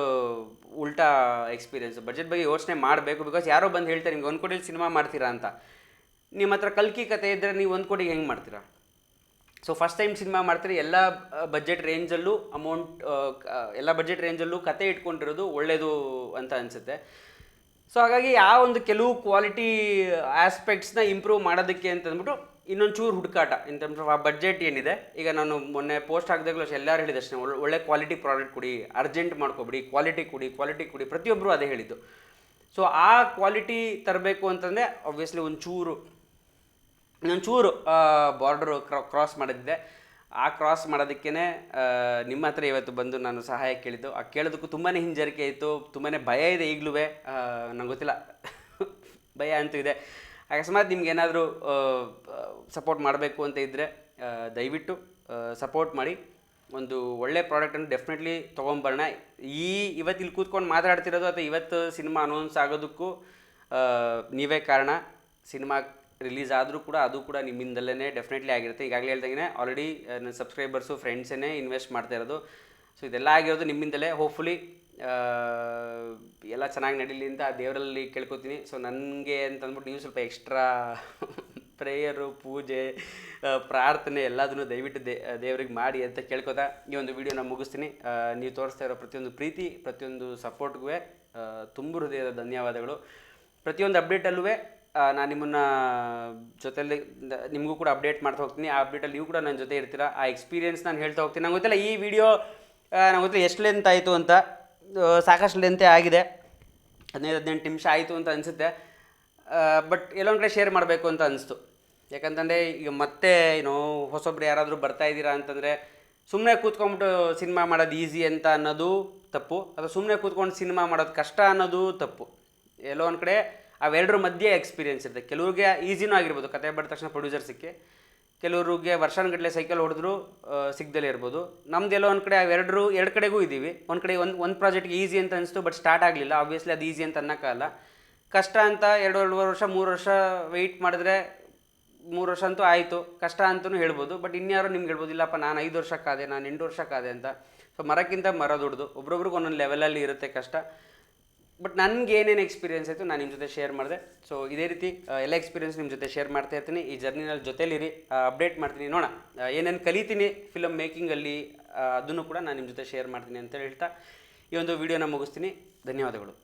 ಉಲ್ಟಾ ಎಕ್ಸ್ಪೀರಿಯನ್ಸ್ ಬಜೆಟ್ ಬಗ್ಗೆ ಯೋಚನೆ ಮಾಡಬೇಕು ಬಿಕಾಸ್ ಯಾರೋ ಬಂದು ಹೇಳ್ತಾರೆ, ನಿಮ್ಗೆ ಒಂದು ಕೋಟಿಲಿ ಸಿನಿಮಾ ಮಾಡ್ತೀರಾ ಅಂತ. ನಿಮ್ಮ ಹತ್ರ ಕಲ್ಕಿ ಕತೆ ಇದ್ದರೆ ನೀವು ಒಂದು ಕೋಟಿಗೆ ಹೆಂಗೆ ಮಾಡ್ತೀರಾ? ಸೊ ಫಸ್ಟ್ ಟೈಮ್ ಸಿನಿಮಾ ಮಾಡ್ತೀರಿ, ಎಲ್ಲ ಬಜೆಟ್ ರೇಂಜಲ್ಲೂ ಅಮೌಂಟ್ ಎಲ್ಲ ಬಜೆಟ್ ರೇಂಜಲ್ಲೂ ಕತೆ ಇಟ್ಕೊಂಡಿರೋದು ಒಳ್ಳೆಯದು ಅಂತ ಅನಿಸುತ್ತೆ. ಸೊ ಹಾಗಾಗಿ ಆ ಒಂದು ಕೆಲವು ಕ್ವಾಲಿಟಿ ಆಸ್ಪೆಕ್ಟ್ಸ್ನ ಇಂಪ್ರೂವ್ ಮಾಡೋದಕ್ಕೆ ಅಂತ ಅಂದ್ಬಿಟ್ಟು ಇನ್ನೊಂದು ಚೂರು ಹುಡುಕಾಟ ಇನ್ ಟರ್ಮ್ಸ್ ಆಫ್ ಆ ಬಜೆಟ್ ಏನಿದೆ. ಈಗ ನಾನು ಮೊನ್ನೆ ಪೋಸ್ಟ್ ಹಾಕಿದಾಗಲೂ ಅಷ್ಟೇ ಎಲ್ಲರೂ ಹೇಳಿದ ಅಷ್ಟೇ, ಒಳ್ಳೆ ಒಳ್ಳೆ ಕ್ವಾಲಿಟಿ ಪ್ರಾಡಕ್ಟ್ ಕೊಡಿ ಅರ್ಜೆಂಟ್ ಮಾಡ್ಕೊಬಿಡಿ ಕ್ವಾಲಿಟಿ ಕೊಡಿ ಕ್ವಾಲಿಟಿ ಕೊಡಿ ಪ್ರತಿಯೊಬ್ಬರು ಅದೇ ಹೇಳಿದ್ದು. ಸೊ ಆ ಕ್ವಾಲಿಟಿ ತರಬೇಕು ಅಂತಂದರೆ ಆಬ್ವಿಯಸ್ಲಿ ಒಂದು ಚೂರು ಒಂಚೂರು ಬಾರ್ಡರ್ ಕ್ರಾಸ್ ಮಾಡಿದ್ದೆ ಆ ಕ್ರಾಸ್ ಮಾಡೋದಕ್ಕೇ ನಿಮ್ಮ ಹತ್ರ ಇವತ್ತು ಬಂದು ನಾನು ಸಹಾಯ ಕೇಳಿದ್ದು. ಆ ಕೇಳೋದಕ್ಕೂ ತುಂಬಾ ಹಿಂಜರಿಕೆ ಇತ್ತು ತುಂಬಾ ಭಯ ಇದೆ ಈಗಲೂ ನಂಗೆ ಗೊತ್ತಿಲ್ಲ. [laughs] ಭಯ ಅಂತೂ ಇದೆ. ಅಕಸ್ಮಾತ್ ನಿಮ್ಗೆ ಏನಾದರೂ ಸಪೋರ್ಟ್ ಮಾಡಬೇಕು ಅಂತ ಇದ್ದರೆ ದಯವಿಟ್ಟು ಸಪೋರ್ಟ್ ಮಾಡಿ. ಒಂದು ಒಳ್ಳೆ ಪ್ರಾಡಕ್ಟನ್ನು ಡೆಫಿನೆಟ್ಲಿ ತೊಗೊಂಬರೋಣ. ಈ ಇವತ್ತು ಇಲ್ಲಿ ಕೂತ್ಕೊಂಡು ಮಾತಾಡ್ತಿರೋದು ಅಥವಾ ಇವತ್ತು ಸಿನಿಮಾ ಅನೌನ್ಸ್ ಆಗೋದಕ್ಕೂ ನೀವೇ ಕಾರಣ. ಸಿನಿಮಾ ರಿಲೀಸ್ ಆದರೂ ಕೂಡ ಅದು ಕೂಡ ನಿಮ್ಮಿಂದಲೇ ಡೆಫಿನೆಟ್ಲಿ ಆಗಿರುತ್ತೆ. ಈಗಾಗಲೇ ಹೇಳ್ದಂಗೆ ಆಲ್ರೆಡಿ ನನ್ನ ಸಬ್ಸ್ಕ್ರೈಬರ್ಸು ಫ್ರೆಂಡ್ಸೇ ಇನ್ವೆಸ್ಟ್ ಮಾಡ್ತಾ ಇರೋದು. ಸೊ ಇದೆಲ್ಲ ಆಗಿರೋದು ನಿಮ್ಮಿಂದಲೇ. ಹೋಪ್ಫುಲಿ ಎಲ್ಲ ಚೆನ್ನಾಗಿ ನಡೀಲಿ ಅಂತ ದೇವರಲ್ಲಿ ಕೇಳ್ಕೊತೀನಿ. ಸೊ ನನಗೆ ಅಂತ ಅಂದ್ಬಿಟ್ಟು ನೀವು ಸ್ವಲ್ಪ ಎಕ್ಸ್ಟ್ರಾ ಪ್ರೇಯರು [laughs] ಪೂಜೆ ಪ್ರಾರ್ಥನೆ ಎಲ್ಲದನ್ನು ದಯವಿಟ್ಟು ದೇ ದೇವ್ರಿಗೆ ಮಾಡಿ ಅಂತ ಕೇಳ್ಕೊತಾ ಈ ಒಂದು ವಿಡಿಯೋನ ಮುಗಿಸ್ತೀನಿ. ನೀವು ತೋರಿಸ್ತಾ ಇರೋ ಪ್ರತಿಯೊಂದು ಪ್ರೀತಿ, ಪ್ರತಿಯೊಂದು ಸಪೋರ್ಟ್ಗೂ ತುಂಬ ಹೃದಯದ ಧನ್ಯವಾದಗಳು. ಪ್ರತಿಯೊಂದು ಅಪ್ಡೇಟಲ್ಲೂ ನಾನು ನಿಮ್ಮನ್ನು ಜೊತೆಯಲ್ಲಿ ನಿಮಗೂ ಕೂಡ ಅಪ್ಡೇಟ್ ಮಾಡ್ತಾ ಹೋಗ್ತೀನಿ. ಆ ಅಪ್ಡೇಟಲ್ಲಿ ನೀವು ಕೂಡ ನನ್ನ ಜೊತೆ ಇರ್ತೀರ? ಆ ಎಕ್ಸ್ಪೀರಿಯನ್ಸ್ ನಾನು ಹೇಳ್ತಾ ಹೋಗ್ತೀನಿ. ನಂಗೆ ಗೊತ್ತಿಲ್ಲ, ಈ ವಿಡಿಯೋ ನಂಗೆ ಗೊತ್ತಿಲ್ಲ ಎಷ್ಟು ಲೆಂತ್ ಆಯಿತು ಅಂತ. ಸಾಕಷ್ಟು ಲೆಂತೇ ಆಗಿದೆ. ಹದಿನೈದು, ಹದಿನೆಂಟು ನಿಮಿಷ ಆಯಿತು ಅಂತ ಅನಿಸುತ್ತೆ. ಬಟ್ ಎಲ್ಲೊಂದು ಕಡೆ ಶೇರ್ ಮಾಡಬೇಕು ಅಂತ ಅನಿಸ್ತು. ಯಾಕಂತಂದರೆ, ಈಗ ಮತ್ತೆ ಏನು ಹೊಸೊಬ್ರು ಯಾರಾದರೂ ಬರ್ತಾ ಇದ್ದೀರಾ ಅಂತಂದರೆ ಸುಮ್ಮನೆ ಕೂತ್ಕೊಂಬಿಟ್ಟು ಸಿನಿಮಾ ಮಾಡೋದು ಈಸಿ ಅಂತ ಅನ್ನೋದು ತಪ್ಪು. ಅಥವಾ ಸುಮ್ಮನೆ ಕೂತ್ಕೊಂಡು ಸಿನಿಮಾ ಮಾಡೋದು ಕಷ್ಟ ಅನ್ನೋದು ತಪ್ಪು. ಎಲ್ಲೋ ಒಂದು ಕಡೆ ಅವೆರಡರ ಮಧ್ಯೆ ಎಕ್ಸ್ಪೀರಿಯನ್ಸ್ ಇರುತ್ತೆ. ಕೆಲವ್ರಿಗೆ ಈಸಿನೂ ಆಗಿರ್ಬೋದು. ಕತೆ ಬರೆದ ತಕ್ಷಣ ಪ್ರೊಡ್ಯೂಸರ್ ಸಿಕ್ಕಿ ಕೆಲವ್ರಿಗೆ ವರ್ಷಾನುಗಟ್ಟಲೆ ಸೈಕಲ್ ಹೊಡೆದ್ರು ಸಿಗ್ದಲೇ ಇರ್ಬೋದು. ನಮ್ದೆಲ್ಲೋ ಒಂದು ಕಡೆ ಅವೆರಡರು ಎರಡು ಕಡೆಗೂ ಇದ್ದೀವಿ. ಒಂದು ಕಡೆ ಒಂದು ಒಂದು ಪ್ರಾಜೆಕ್ಟ್ಗೆ ಈಸಿ ಅಂತ ಅನಿಸ್ತು ಬಟ್ ಸ್ಟಾರ್ಟ್ ಆಗಲಿಲ್ಲ. ಆಬ್ವಿಯಸ್ಲಿ ಅದು ಈಸಿ ಅಂತ ಅನ್ನೋಕ್ಕಲ್ಲ ಕಷ್ಟ ಅಂತ ಎರಡು, ಎರಡೂವರೆ ವರ್ಷ, ಮೂರು ವರ್ಷ ವೆಯ್ಟ್ ಮಾಡಿದ್ರೆ ಮೂರು ವರ್ಷ ಅಂತೂ ಆಯಿತು. ಕಷ್ಟ ಅಂತಲೂ ಹೇಳ್ಬೋದು. ಬಟ್ ಇನ್ಯಾರು ನಿಮ್ಗೆ ಹೇಳ್ಬೋದು, ಇಲ್ಲಪ್ಪ, ನಾನು ಐದು ವರ್ಷಕ್ಕಾದೆ ಕಾದೆ ನಾನು ಎಂಟು ವರ್ಷಕ್ಕಾದೆ ಕಾದೆ ಅಂತ. ಸೊ ಮರಕ್ಕಿಂತ ಮರ ದುಡ್ದು. ಒಬ್ರೊಬ್ರಿಗೆ ಒಂದೊಂದು ಲೆವೆಲಲ್ಲಿ ಇರುತ್ತೆ ಕಷ್ಟ. ಬಟ್ ನನಗೆ ಏನೇನು ಎಕ್ಸ್ಪೀರಿಯನ್ಸ್ ಆಯಿತು ನಾನು ನಿಮ್ಮ ಜೊತೆ ಶೇರ್ ಮಾಡಿದೆ. ಸೊ ಇದೇ ರೀತಿ ಎಲ್ಲ ಎಕ್ಸ್ಪೀರಿಯನ್ಸ್ ನಿಮ್ಮ ಜೊತೆ ಶೇರ್ ಮಾಡ್ತಾ ಇರ್ತೀನಿ. ಈ ಜರ್ನಿನಲ್ಲಿ ಜೊತೆಲಿರಿ. ಅಪ್ಡೇಟ್ ಮಾಡ್ತೀನಿ. ನೋಡೋಣ ಏನೇನು ಕಲಿತೀನಿ ಫಿಲಮ್ ಮೇಕಿಂಗಲ್ಲಿ ಅದನ್ನು ಕೂಡ ನಾನು ನಿಮ್ಮ ಜೊತೆ ಶೇರ್ ಮಾಡ್ತೀನಿ ಅಂತ ಹೇಳ್ತಾ ಈ ಒಂದು ವಿಡಿಯೋನ ಮುಗಿಸ್ತೀನಿ. ಧನ್ಯವಾದಗಳು.